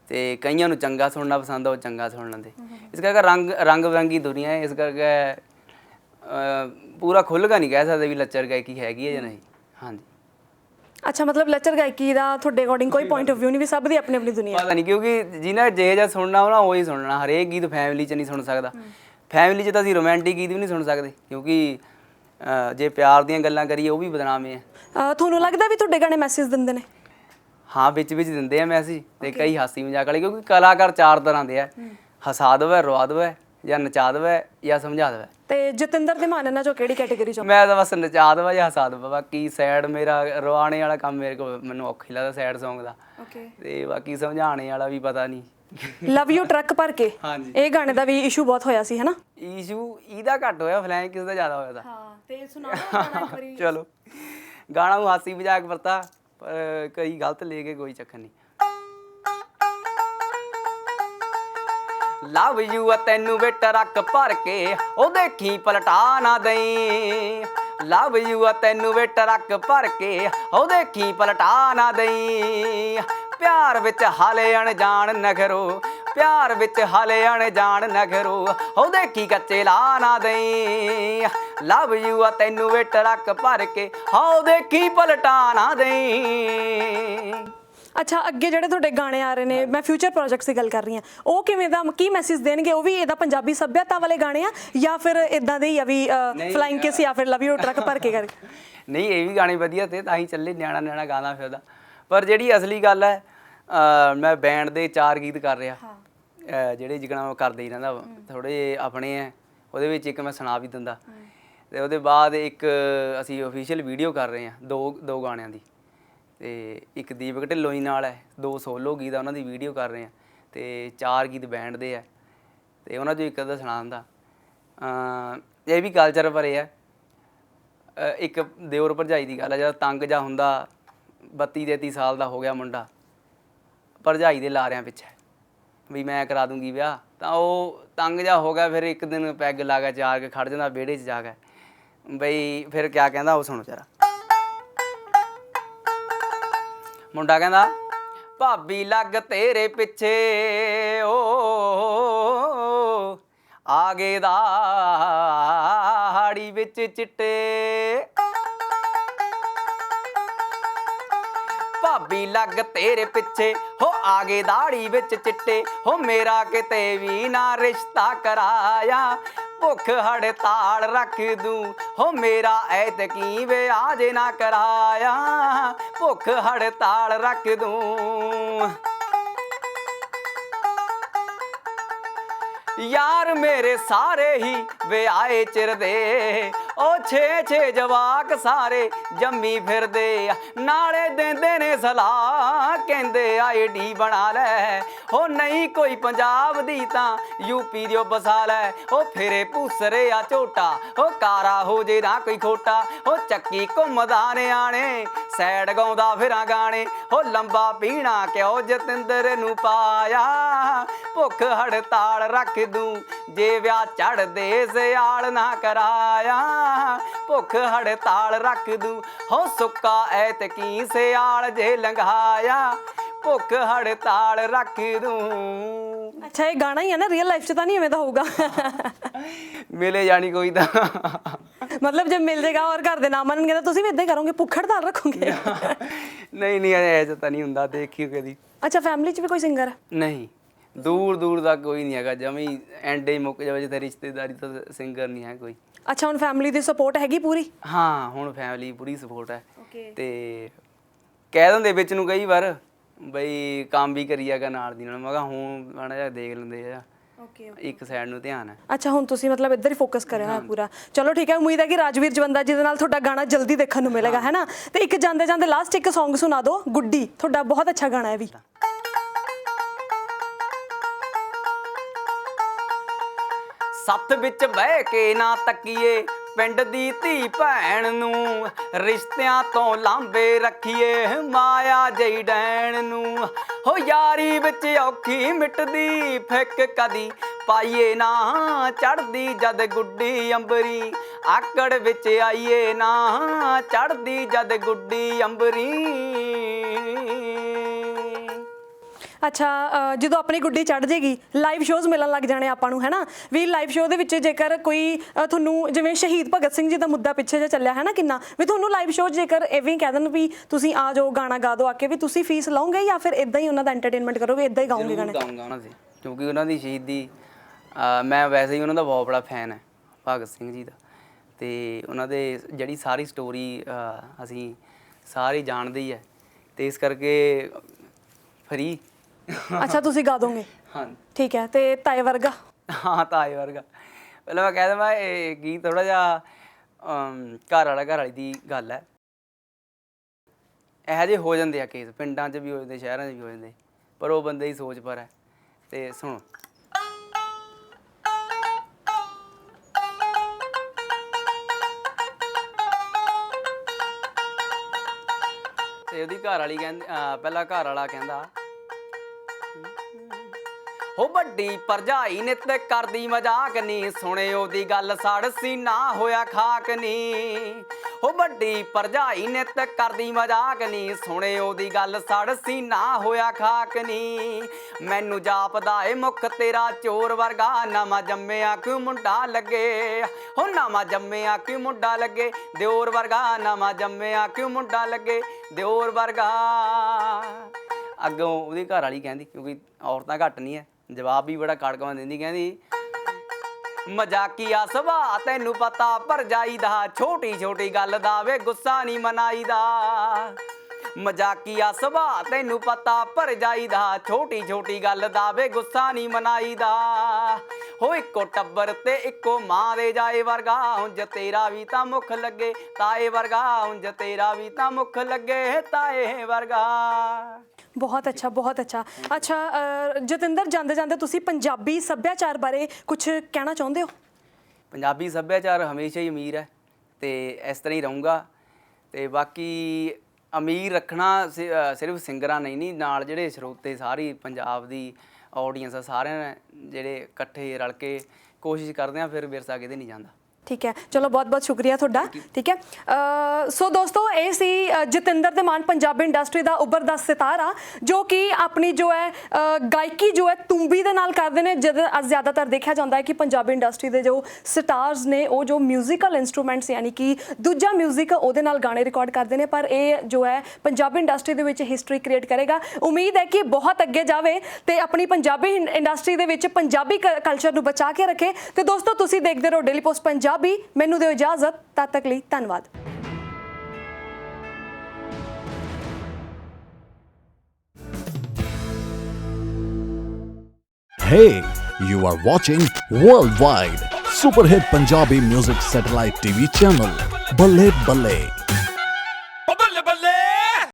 ਤੇ ਕਈਆਂ ਨੂੰ ਚੰਗਾ ਸੁਣਨਾ ਪਸੰਦ ਹੈ ਉਹ ਚੰਗਾ ਸੁਣ ਲੈਂਦੇ। ਇਸ ਕਰਕੇ ਰੰਗ ਰੰਗ ਬਰੰਗੀ ਦੁਨੀਆ ਹੈ। ਇਸ ਕਰਕੇ ਪੂਰਾ ਖੁੱਲ੍ਹ ਨਹੀਂ ਕਹਿ ਸਕਦੇ ਵੀ ਲੱਚਰ ਗਾਇਕੀ ਹੈਗੀ ਹੈ ਜਾਂ ਨਹੀਂ। ਹਾਂਜੀ। ਅੱਛਾ ਮਤਲਬ ਲੱਚਰ ਗਾਇਕੀ ਦਾ ਤੁਹਾਡੇ ਅਕੋਰਡਿੰਗ ਕੋਈ ਪੁਆਇੰਟ ਆਫ View ਨਹੀਂ ਵੀ ਸਭ ਦੀ ਆਪਣੀ ਆਪਣੀ ਦੁਨੀਆ। ਪਤਾ ਨਹੀਂ ਕਿਉਂਕਿ ਜਿਹਨੇ ਜੇ ਜਾਂ ਸੁਣਨਾ ਉਹਨਾਂ ਉਹੀ ਸੁਣਨਾ। ਹਰੇਕ ਗੀਤ ਫੈਮਿਲੀ 'ਚ ਨਹੀਂ ਸੁਣ ਸਕਦਾ। ਫੈਮਿਲੀ 'ਚ ਤਾਂ ਅਸੀਂ ਰੋਮਾਂਟਿਕ ਗੀਤ ਵੀ ਨਹੀਂ ਸੁਣ ਸਕਦੇ ਕਿਉਂਕਿ ਜੇ ਪਿਆਰ ਦੀਆਂ ਗੱਲਾਂ ਕਰੀਏ ਉਹ ਵੀ ਬਦਨਾਮੇ ਆ। ਅ, ਤੁਹਾਨੂੰ ਲੱਗਦਾ ਵੀ ਤੁਹਾਡੇ ਗਾਣੇ ਮੈਸੇਜ ਦਿੰਦੇ ਨੇ? ਹਾਂ ਵਿੱਚ ਵਿੱਚ ਦਿੰਦੇ ਆ ਮੈਸੇਜ ਤੇ ਕਈ ਹਾਸੀ ਮਜ਼ਾਕ ਵਾਲੇ ਕਿਉਂਕਿ ਕਲਾਕਾਰ ਚਾਰ ਤਰ੍ਹਾਂ ਦੇ ਆ। ਹਸਾ ਦਵੇ ਰਵਾ ਦਵੇ ਜਾਂ ਨਚਾ ਦੇਵੇ ਜਾਂ ਸਮਝਾ ਦੇਵੇ। ਤੇ ਜਤਿੰਦਰ ਦੇ ਮਾਨ ਇਹਨਾਂ ਚੋਂ ਕਿਹੜੀ ਕੈਟਾਗਰੀ ਚੋਂ? ਮੈਂ ਤਾਂ ਬਸ ਨਚਾ ਦੇਵਾ ਜਾਂ ਹਸਾ ਦੇਵਾ ਬਾਕੀ ਸੈਡ ਮੇਰਾ ਰਵਾਣੇ ਵਾਲਾ ਕੰਮ ਮੇਰੇ ਕੋਲ ਮੈਨੂੰ ਔਖੀ ਲੱਗਦਾ ਸੈਡ Song ਦਾ। ਓਕੇ ਤੇ ਬਾਕੀ ਸਮਝਾਣੇ ਵਾਲਾ ਵੀ ਪਤਾ ਨਹੀਂ। ਲਵ ਯੂ ਟਰੱਕ ਭਰ ਕੇ? ਹਾਂਜੀ। ਇਹ ਗਾਣੇ ਦਾ ਵੀ ਇਸ਼ੂ ਬਹੁਤ ਹੋਇਆ ਸੀ ਹੈਨਾ? ਈਸ਼ੂ ਇਹਦਾ ਘੱਟ ਹੋਇਆ ਫਲੈਂਕ ਕਿਸ ਦਾ ਜ਼ਿਆਦਾ ਹੋਇਆ ਤਾਂ। ਹਾਂ ਤੇ ਸੁਣਾਓ ਗਾਣਾ ਇੱਕ ਵਾਰੀ। ਚਲੋ। ਗਾਣਾ ਨੂੰ ਹਾਸੀ ਮਜ਼ਾਕ ਵਰਤਾ ਪਰ ਕਈ ਗਲਤ ਲੈ ਕੇ ਕੋਈ ਚੱਕਰ ਨਹੀਂ। ਲਵ ਯੂ ਆ ਤੈਨੂੰ ਵੇ ਟਰੱਕ ਭਰ ਕੇ ਉਹ ਦੇਖੀ ਪਲਟਾ ਨਾ ਦਈ। ਲਵ ਯੂ ਆ ਤੈਨੂੰ ਵੇ ਟਰੱਕ ਭਰ ਕੇ ਉਹ ਦੇਖੀ ਪਲਟਾ ਨਾ ਦਈ। ਪਿਆਰ ਵਿੱਚ ਹਾਲੇ ਅਣਜਾਣ ਨਖਰੋ ਪਿਆਰ ਵਿੱਚ ਹਾਲੇ ਅਣਜਾਣ ਨਖਰੋ। ਉਹ ਦੇਖੀ ਕੱਚੇ ਲਾ ਨਾ ਦਈ ਲਵ ਯੂ ਆ ਤੈਨੂੰ ਵੇ ਟਰੱਕ ਭਰ ਕੇ ਉਹ ਦੇਖੀ ਪਲਟਾ ਨਾ ਦਈ। ਅੱਛਾ ਅੱਗੇ ਜਿਹੜੇ ਤੁਹਾਡੇ ਗਾਣੇ ਆ ਰਹੇ ਨੇ ਮੈਂ ਫਿਊਚਰ ਪ੍ਰੋਜੈਕਟਸ ਦੀ ਗੱਲ ਕਰ ਰਹੀ ਹਾਂ। ਉਹ ਕਿਵੇਂ ਦਾ ਕੀ ਮੈਸੇਜ ਦੇਣਗੇ? ਉਹ ਵੀ ਇਹਦਾ ਪੰਜਾਬੀ ਸੱਭਿਅਤਾ ਵਾਲੇ ਗਾਣੇ ਆ ਜਾਂ ਫਿਰ ਇਦਾਂ ਦੇ ਹੀ ਆ ਵੀ ਫਲਾਈਂਗ ਕਿਸ ਜਾਂ ਫਿਰ ਲਵ ਯੂ ਟਰੱਕ ਭਰ ਕੇ ਕਰ ਨਹੀਂ ਇਹ ਵੀ ਗਾਣੇ ਵਧੀਆ ਤੇ ਤਾਂ ਹੀ ਚੱਲੇ ਨਿਆਣਾ ਨਿਆਣਾ ਗਾਣਾ ਫਿਰਦਾ ਪਰ ਜਿਹੜੀ ਅਸਲੀ ਗੱਲ ਹੈ ਮੈਂ ਬੈਂਡ ਦੇ ਚਾਰ ਗੀਤ ਕਰ ਰਿਹਾ। ਜਿਹੜੇ ਜਿਗਣਾ ਕਰਦੇ ਹੀ ਰਹਿੰਦਾ ਥੋੜੇ ਆਪਣੇ ਆ ਉਹਦੇ ਵਿੱਚ ਇੱਕ ਮੈਂ ਸੁਣਾ ਵੀ ਦਿੰਦਾ। ਤੇ ਉਹਦੇ ਬਾਅਦ ਇੱਕ ਅਸੀਂ ਅਫੀਸ਼ੀਅਲ ਵੀਡੀਓ ਕਰ ਰਹੇ ਹਾਂ ਦੋ ਦੋ ਗਾਣਿਆਂ ਦੀ। ਤੇ ਇੱਕ ਦੀਪਕ ਢਿੱਲੋਂ ਜੀ ਨਾਲ ਹੈ ਦੋ ਸੋਲੋ ਗੀਤ ਆ ਉਹਨਾਂ ਦੀ ਵੀਡੀਓ ਕਰ ਰਹੇ ਹਾਂ। ਤੇ ਚਾਰ ਗੀਤ ਬੈਂਡ ਦੇ ਆ। ਤੇ ਉਹਨਾਂ ਚੋਂ ਇੱਕ ਅੱਧਾ ਸੁਣਾ ਦਿੰਦਾ। ਇਹ ਵੀ ਕਲਚਰ ਭਰੇ ਆ ਇੱਕ ਦਿਓਰ ਭਰਜਾਈ ਦੀ ਗੱਲ ਹੈ ਜਦ ਤੰਗ ਜਾ ਹੁੰਦਾ 32 33 ਸਾਲ ਦਾ ਹੋ ਗਿਆ ਮੁੰਡਾ। ਭਰਜਾਈ ਦੇ ਲਾਰਿਆਂ ਪਿੱਛੇ। ਵੀ ਮੈਂ ਕਰਾ ਦੂੰਗੀ ਵਿਆਹ। ਤਾਂ ਉਹ ਤੰਗ ਜਾ ਹੋ ਗਿਆ, ਫਿਰ ਇੱਕ ਦਿਨ ਪੈਗ ਲਾ ਕੇ ਜਾ ਕੇ ਖੜ ਜਾਂਦਾ, ਵਿਹੜੇ 'ਚ ਜਾ ਕੇ ਬਈ ਫਿਰ ਕਿਆ ਕਹਿੰਦਾ ਉਹ ਸੁਣੋ ਜਰਾ। ਮੁੰਡਾ ਕਹਿੰਦਾ, ਭਾਬੀ ਲੱਗ ਤੇਰੇ ਪਿੱਛੇ ਓ, ਆਗੇ ਦਾੜੀ ਵਿੱਚ ਚਿੱਟੇ ਭਾਬੀ ਲੱਗ ਤੇਰੇ ਪਿੱਛੇ। ਹੋ ਆਗੇ ਦਾੜੀ ਵਿੱਚ ਚਿੱਟੇ, ਹੋ ਮੇਰਾ ਕਿਤੇ ਵੀ ਨਾ ਰਿਸ਼ਤਾ ਕਰਾਇਆ। ਭੁੱਖ ਹੜਤਾਲ ਰੱਖ ਦੂੰ, ਹੋ ਮੇਰਾ ਐਤਕੀ ਵੇ ਆਜੇ ਨਾ ਕਰਾਇਆ। ਭੁੱਖ ਹੜਤਾਲ ਰੱਖ ਦੂੰ। ਯਾਰ ਮੇਰੇ ਸਾਰੇ ਹੀ ਵੇ ਆਏ ਚਿਰਦੇ ਉਹ ਛੇ ਛੇ ਜਵਾਕ ਸਾਰੇ ਜੰਮੀ ਫਿਰਦੇ ਆ। ਨਾਲੇ ਦਿੰਦੇ ਨੇ ਸਲਾਹ, ਕਹਿੰਦੇ ਆਈਡੀ ਬਣਾ ਲੈ ਉਹ ਨਹੀਂ ਕੋਈ ਪੰਜਾਬ ਦੀ ਤਾਂ ਯੂਪੀ ਦਿਓ ਬਸਾ ਲੈ। ਉਹ ਫਿਰੇ ਭੂਸਰੇ ਆ ਝੋਟਾ ਉਹ ਕਾਰਾ ਹੋ ਜੇ ਨਾ ਕੋਈ ਖੋਟਾ। ਉਹ ਚੱਕੀ ਘੁੰਮਦਾ ਨਿਆਣੇ, ਸੈਡ ਗਾਉਂਦਾ ਫਿਰਾਂ ਗਾਣੇ। ਉਹ ਲੰਬਾ ਪੀਣਾ ਕਿਉਂ ਜਤਿੰਦਰ ਨੂੰ ਪਾਇਆ। ਭੁੱਖ ਹੜਤਾਲ ਰੱਖ ਦੂੰ, ਜੇ ਵਿਆਹ ਚੜਦੇ ਸਿਆਲ ਨਾ ਕਰਾਇਆ। ਭੁੱਖ ਹੜਤਾਲ ਰੱਖ ਦੂੰ, ਹੋ ਸੁੱਕਾ ਐਤਕੀ ਸਿਆਲ ਜੇ ਲੰਘਾਇਆ। ਭੁੱਖ ਹੜਤਾਲ ਰੱਖ ਦੂੰ। ਅੱਛਾ ਇਹ ਗਾਣਾ ਹੀ ਹੈ ਨਾ ਰੀਅਲ ਲਾਈਫ 'ਚ ਤਾਂ ਨਹੀਂ ਐਵੇਂ ਦਾ ਹੋਊਗਾ। ਮਿਲੇ ਜਾਣੀ ਕੋਈ ਤਾਂ। ਮਤਲਬ ਜੇ ਮਿਲ ਜਾਏਗਾ ਔਰ ਘਰ ਦੇ ਨਾ ਮੰਨਣਗੇ ਤਾਂ ਤੁਸੀਂ ਵੀ ਇਦਾਂ ਹੀ ਕਰੋਗੇ ਭੁੱਖ ਹੜਤਾਲ ਰੱਖੋਗੇ? ਨਹੀਂ ਨਹੀਂ ਐ ਤਾਂ ਨਹੀਂ ਹੁੰਦਾ ਦੇਖਿਓ ਕਦੀ। ਅੱਛਾ ਫੈਮਿਲੀ 'ਚ ਵੀ ਕੋਈ ਸਿੰਗਰ ਹੈ ਨਹੀਂ ਦੂਰ ਦੂਰ ਤੱਕ ਕੋਈ ਨਹੀਂ ਹੈਗਾ ਜਮੀ ਐਂਡੇ ਹੀ ਮੁੱਕ ਜਾਵੇ ਜਿੱਥੇ ਰਿਸ਼ਤੇਦਾਰੀ ਤਾਂ ਸਿੰਗਰ ਨਹੀਂ ਹੈ ਕੋਈ। ਅੱਛਾ ਹੁਣ ਫੈਮਿਲੀ ਦੀ ਸਪੋਰਟ ਹੈਗੀ ਪੂਰੀ? ਹਾਂ ਹੁਣ ਫੈਮਿਲੀ ਪੂਰੀ ਸਪੋਰਟ ਹੈ। ਤੇ ਕਹਿ ਦਿੰਦੇ ਵਿੱਚ ਨੂੰ ਕਈ ਵਾਰ ਬਈ ਕੰਮ ਵੀ ਕਰੀਆਗਾ ਨਾਲ ਦੀ ਨਾਲ। ਮੈਂ ਕਿਹਾ ਹੁਣ ਮਾੜਾ ਜਿਹਾ ਦੇਖ ਲੈਂਦੇ ਆ। ਓਕੇ ਇੱਕ ਸਾਈਡ ਨੂੰ ਧਿਆਨ ਹੈ। ਅੱਛਾ ਹੁਣ ਤੁਸੀਂ ਮਤਲਬ ਇੱਧਰ ਹੀ ਫੋਕਸ ਕਰਿਆ ਹੋਇਆ ਪੂਰਾ। ਚਲੋ ਠੀਕ ਹੈ ਉਮੀਦ ਹੈ ਕਿ ਰਾਜਵੀਰ ਜਵੰਦਾ ਜੀ ਦੇ ਨਾਲ ਤੁਹਾਡਾ ਗਾਣਾ ਜਲਦੀ ਦੇਖਣ ਨੂੰ ਮਿਲੇਗਾ ਹੈ। ਨਾ? ਤੇ ਇੱਕ ਜਾਂਦੇ ਜਾਂਦੇ ਲਾਸਟ ਇੱਕ Song ਸੁਣਾ ਦਿਓ ਗੁੱਡੀ। ਤੁਹਾਡਾ ਬਹੁਤ ਅੱਛਾ ਗਾਣਾ ਹੈ ਵੀ। ਸੱਤ ਵਿੱਚ ਬਹਿ ਕੇ ਨਾ ਤੱਕੀਏ ਪਿੰਡ ਦੀ ਧੀ ਭੈਣ ਨੂੰ ਰਿਸ਼ਤਿਆਂ ਤੋਂ ਲਾਂਬੇ ਰੱਖੀਏ ਮਾਇਆ ਜਈ ਡੈਣ ਨੂੰ। ਹੋ ਯਾਰੀ ਵਿੱਚ ਔਖੀ ਮਿਟਦੀ, ਫਿੱਕ ਕਦੀ ਪਾਈਏ ਨਾ। ਚੜਦੀ ਜਦ ਗੁੱਡੀ ਅੰਬਰੀ, ਆਕੜ ਵਿੱਚ ਆਈਏ ਨਾ। ਚੜਦੀ ਜਦ ਗੁੱਡੀ ਅੰਬਰੀ ਅੱਛਾ ਅ, ਜਦੋਂ ਆਪਣੀ ਗੁੱਡੀ ਚੜ ਜੇਗੀ ਲਾਈਵ ਸ਼ੋਜ਼ ਮਿਲਣ ਲੱਗ ਜਾਣੇ ਆਪਾਂ ਨੂੰ ਹੈਨਾ? ਵੀ ਲਾਈਵ ਸ਼ੋਅ ਦੇ ਵਿੱਚ ਜੇਕਰ ਕੋਈ ਅ, ਤੁਹਾਨੂੰ ਜਿਵੇਂ ਸ਼ਹੀਦ ਭਗਤ ਸਿੰਘ ਜੀ ਦਾ ਮੁੱਦਾ ਪਿੱਛੇ ਜੇ ਚੱਲਿਆ ਹੈ ਨਾ ਕਿੰਨਾ? ਵੀ ਤੁਹਾਨੂੰ ਲਾਈਵ ਸ਼ੋਅ ਜੇਕਰ ਐਵੇਂ ਕਹਿ ਦੇਣ ਵੀ ਤੁਸੀਂ ਆ ਜਾਓ ਗਾਣਾ ਗਾ ਦਿਓ ਆ ਕੇ ਵੀ ਤੁਸੀਂ ਫੀਸ ਲਓਗੇ ਜਾਂ ਫਿਰ ਇਦਾਂ ਹੀ ਉਹਨਾਂ ਦਾ ਐਂਟਰਟੇਨਮੈਂਟ ਕਰੋਗੇ ਇਦਾਂ ਹੀ ਗਾਓਗੇ ਜ਼ਰੂਰ ਗਾਣੇ? ਗਾਊਂਗਾ ਉਹਨਾਂ ਦੇ ਕਿਉਂਕਿ ਉਹਨਾਂ ਦੀ ਸ਼ਹੀਦੀ ਅਹ ਮੈਂ ਵੈਸੇ ਹੀ ਉਹਨਾਂ ਦਾ ਬਹੁਤ ਬੜਾ ਫੈਨ ਹੈ ਭਗਤ ਸਿੰਘ ਜੀ ਦਾ। ਤੇ ਉਹਨਾਂ ਦੇ ਜਿਹੜੀ ਸਾਰੀ ਸਟੋਰੀ ਅਸੀਂ ਸਾਰੇ ਜਾਣਦੇ ਹੀ ਹੈ ਤੇ ਇਸ ਕਰਕੇ ਫਰੀ ਅੱਛਾ ਤੁਸੀਂ ਗਾ ਦੋਗੇ? ਹਾਂ ਠੀਕ ਹੈ ਤੇ ਤਾਏ ਵਰਗਾ? ਹਾਂ ਤਾਏ ਵਰਗਾ। ਪਹਿਲਾਂ ਮੈਂ ਕਹਿ ਦਵਾਂ ਇਹ ਗੀਤ ਥੋੜਾ ਜਿਹਾ ਘਰ ਵਾਲਾ ਘਰ ਵਾਲੀ ਦੀ ਗੱਲ ਹੈ। ਇਹੋ ਜਿਹੇ ਹੋ ਜਾਂਦੇ ਆ ਕੇਸ ਪਿੰਡਾਂ 'ਚ ਵੀ ਹੋ ਜਾਂਦੇ ਸ਼ਹਿਰਾਂ 'ਚ ਵੀ ਹੋ ਜਾਂਦੇ ਪਰ ਉਹ ਬੰਦੇ ਦੀ ਸੋਚ ਪਰ ਹੈ। ਤੇ ਸੁਣੋ। ਤੇ ਉਹਦੀ ਘਰ ਵਾਲੀ ਕਹਿੰਦੀ ਪਹਿਲਾਂ ਘਰ ਵਾਲਾ ਕਹਿੰਦਾ ਹੋ ਵੱਡੀ ਪਰਜਾਈ ਨਿਤ ਕਰਦੀ ਮਜ਼ਾਕ ਨੀ, ਸੁਣੇ ਉਹਦੀ ਗੱਲ ਸੜ ਸੀਨਾ ਹੋਇਆ ਖਾਕ ਨੀ। ਹੋ ਵੱਡੀ ਪਰਜਾਈ ਨਿਤ ਕਰਦੀ ਮਜ਼ਾਕ ਨੀ, ਸੁਣੇ ਉਹਦੀ ਗੱਲ ਸੜ ਸੀਨਾ ਹੋਇਆ ਖਾਕ ਨੀ। ਮੈਨੂੰ ਜਾਪਦਾ ਏ ਮੁਖ ਤੇਰਾ ਚੋਰ ਵਰਗਾ ਨਾਮਾ ਜੰਮਿਆ ਕਿ ਮੁੰਡਾ ਲੱਗੇ? ਹੋ ਨਾਮਾ ਜੰਮਿਆ ਕਿ ਮੁੰਡਾ ਲੱਗੇ? ਦਿਓਰ ਵਰਗਾ ਨਾਮਾ ਜੰਮਿਆ ਕਿ ਮੁੰਡਾ ਲੱਗੇ? ਦਿਓਰ ਵਰਗਾ। ਅੱਗੋਂ ਉਹਦੀ ਘਰ ਵਾਲੀ ਕਹਿੰਦੀ, ਕਿਉਂਕਿ ਔਰਤਾਂ ਘੱਟ ਨਹੀਂ ਐ, ਜਵਾਬ ਵੀ ਬੜਾ ਕੜਕਵਾਂ ਦਿੰਦੀ, ਕਹਿੰਦੀ, ਮਜ਼ਾਕੀਆ ਸੁਭਾ ਤੈਨੂੰ ਪਤਾ ਭਰਜਾਈ ਦਾ ਛੋਟੀ ਛੋਟੀ ਗੱਲ ਦਾ ਵੇ ਗੁੱਸਾ ਨਹੀਂ ਮਨਾਈਦਾ। ਮਜ਼ਾਕੀਆ ਸੁਭਾ ਤੈਨੂੰ ਪਤਾ ਭਰਜਾਈ ਦਾ ਛੋਟੀ ਛੋਟੀ ਗੱਲ ਦਾ ਵੇ ਗੁੱਸਾ ਨਹੀਂ ਮਨਾਈਦਾ। ਹੋ ਇੱਕੋ ਟੱਬਰ ਤੇ ਇੱਕੋ ਮਾਂ ਦੇ ਜਾਏ ਵਰਗਾ, ਉਂਝ ਤੇਰਾ ਵੀ ਤਾਂ ਮੁਖ ਲੱਗੇ ਤਾਏ ਵਰਗਾ, ਉਂਝ ਤੇਰਾ ਵੀ ਤਾਂ ਮੁਖ ਲੱਗੇ ਤਾਏ ਵਰਗਾ। ਬਹੁਤ ਅੱਛਾ ਬਹੁਤ ਅੱਛਾ। ਅੱਛਾ ਜਤਿੰਦਰ, ਜਾਂਦੇ ਜਾਂਦੇ ਤੁਸੀਂ ਪੰਜਾਬੀ ਸੱਭਿਆਚਾਰ ਬਾਰੇ ਕੁਝ ਕਹਿਣਾ ਚਾਹੁੰਦੇ ਹੋ? ਪੰਜਾਬੀ ਸੱਭਿਆਚਾਰ ਹਮੇਸ਼ਾ ਹੀ ਅਮੀਰ ਹੈ ਤੇ ਇਸ ਤਰ੍ਹਾਂ ਹੀ ਰਹੂੰਗਾ। ਤੇ ਬਾਕੀ ਅਮੀਰ ਰੱਖਣਾ ਸਿ- ਸਿਰਫ ਸਿੰਗਰਾਂ ਨਹੀਂ ਨਹੀਂ, ਨਾਲ ਜਿਹੜੇ ਸਰੋਤੇ ਸਾਰੀ ਪੰਜਾਬ ਦੀ ਆਡੀਅנס ਆ, ਸਾਰਿਆਂ ਨੇ ਜਿਹੜੇ ਇਕੱਠੇ ਰਲ ਕੇ ਕੋਸ਼ਿਸ਼ ਕਰਦੇ ਆ, ਫਿਰ ਵਿਰਸਾ ਕਿਤੇ ਨਹੀਂ ਜਾਂਦਾ। ਠੀਕ ਹੈ ਚਲੋ ਬਹੁਤ ਬਹੁਤ ਸ਼ੁਕਰੀਆ ਤੁਹਾਡਾ ਠੀਕ ਹੈ ਅ, ਸੋ ਦੋਸਤੋ ਇਹ ਸੀ ਅ, ਜਤਿੰਦਰ ਦੇ ਮਾਨ ਪੰਜਾਬੀ ਇੰਡਸਟਰੀ ਦਾ ਉੱਭਰਦਾ ਸਿਤਾਰਾ ਜੋ ਕਿ ਆਪਣੀ ਜੋ ਹੈ ਅ, ਗਾਇਕੀ ਜੋ ਹੈ ਤੁੰਬੀ ਦੇ ਨਾਲ ਕਰਦੇ ਨੇ ਜਦ ਅੱਜ ਜ਼ਿਆਦਾਤਰ ਦੇਖਿਆ ਜਾਂਦਾ ਹੈ ਕਿ ਪੰਜਾਬੀ ਇੰਡਸਟਰੀ ਦੇ ਜੋ ਸਟਾਰਸ ਨੇ ਉਹ ਜੋ 뮤지컬 ਇਨਸਟਰੂਮੈਂਟਸ ਯਾਨੀ ਕਿ ਦੂਜਾ 뮤직 ਉਹਦੇ ਨਾਲ ਗਾਣੇ ਰਿਕਾਰਡ ਕਰਦੇ ਨੇ ਪਰ ਇਹ ਜੋ ਹੈ ਪੰਜਾਬੀ ਇੰਡਸਟਰੀ ਦੇ ਵਿੱਚ ਹਿਸਟਰੀ ਕ੍ਰੀਏਟ ਕਰੇਗਾ ਉਮੀਦ ਹੈ ਕਿ ਇਹ ਬਹੁਤ ਅੱਗੇ ਜਾਵੇ ਤੇ ਆਪਣੀ ਪੰਜਾਬੀ ਇੰਡਸਟਰੀ ਦੇ ਵਿੱਚ ਪੰਜਾਬੀ ਕਲਚਰ ਨੂੰ ਬਚਾ ਕੇ ਰੱਖੇ ਤੇ ਦੋਸਤੋ ਤੁਸੀਂ ਦੇਖਦੇ ਰਹੋ ਡੇਲੀ ਪੋਸਟ ਪੰਜਾਬੀ ਮੈਨੂੰ ਦਿਓ ਇਜਾਜ਼ਤ ਤਦ ਤੱਕ ਲਈ ਧੰਨਵਾਦ Hey, you are watching Worldwide Super Hit Punjabi Music Satellite TV channel. Balle Balle.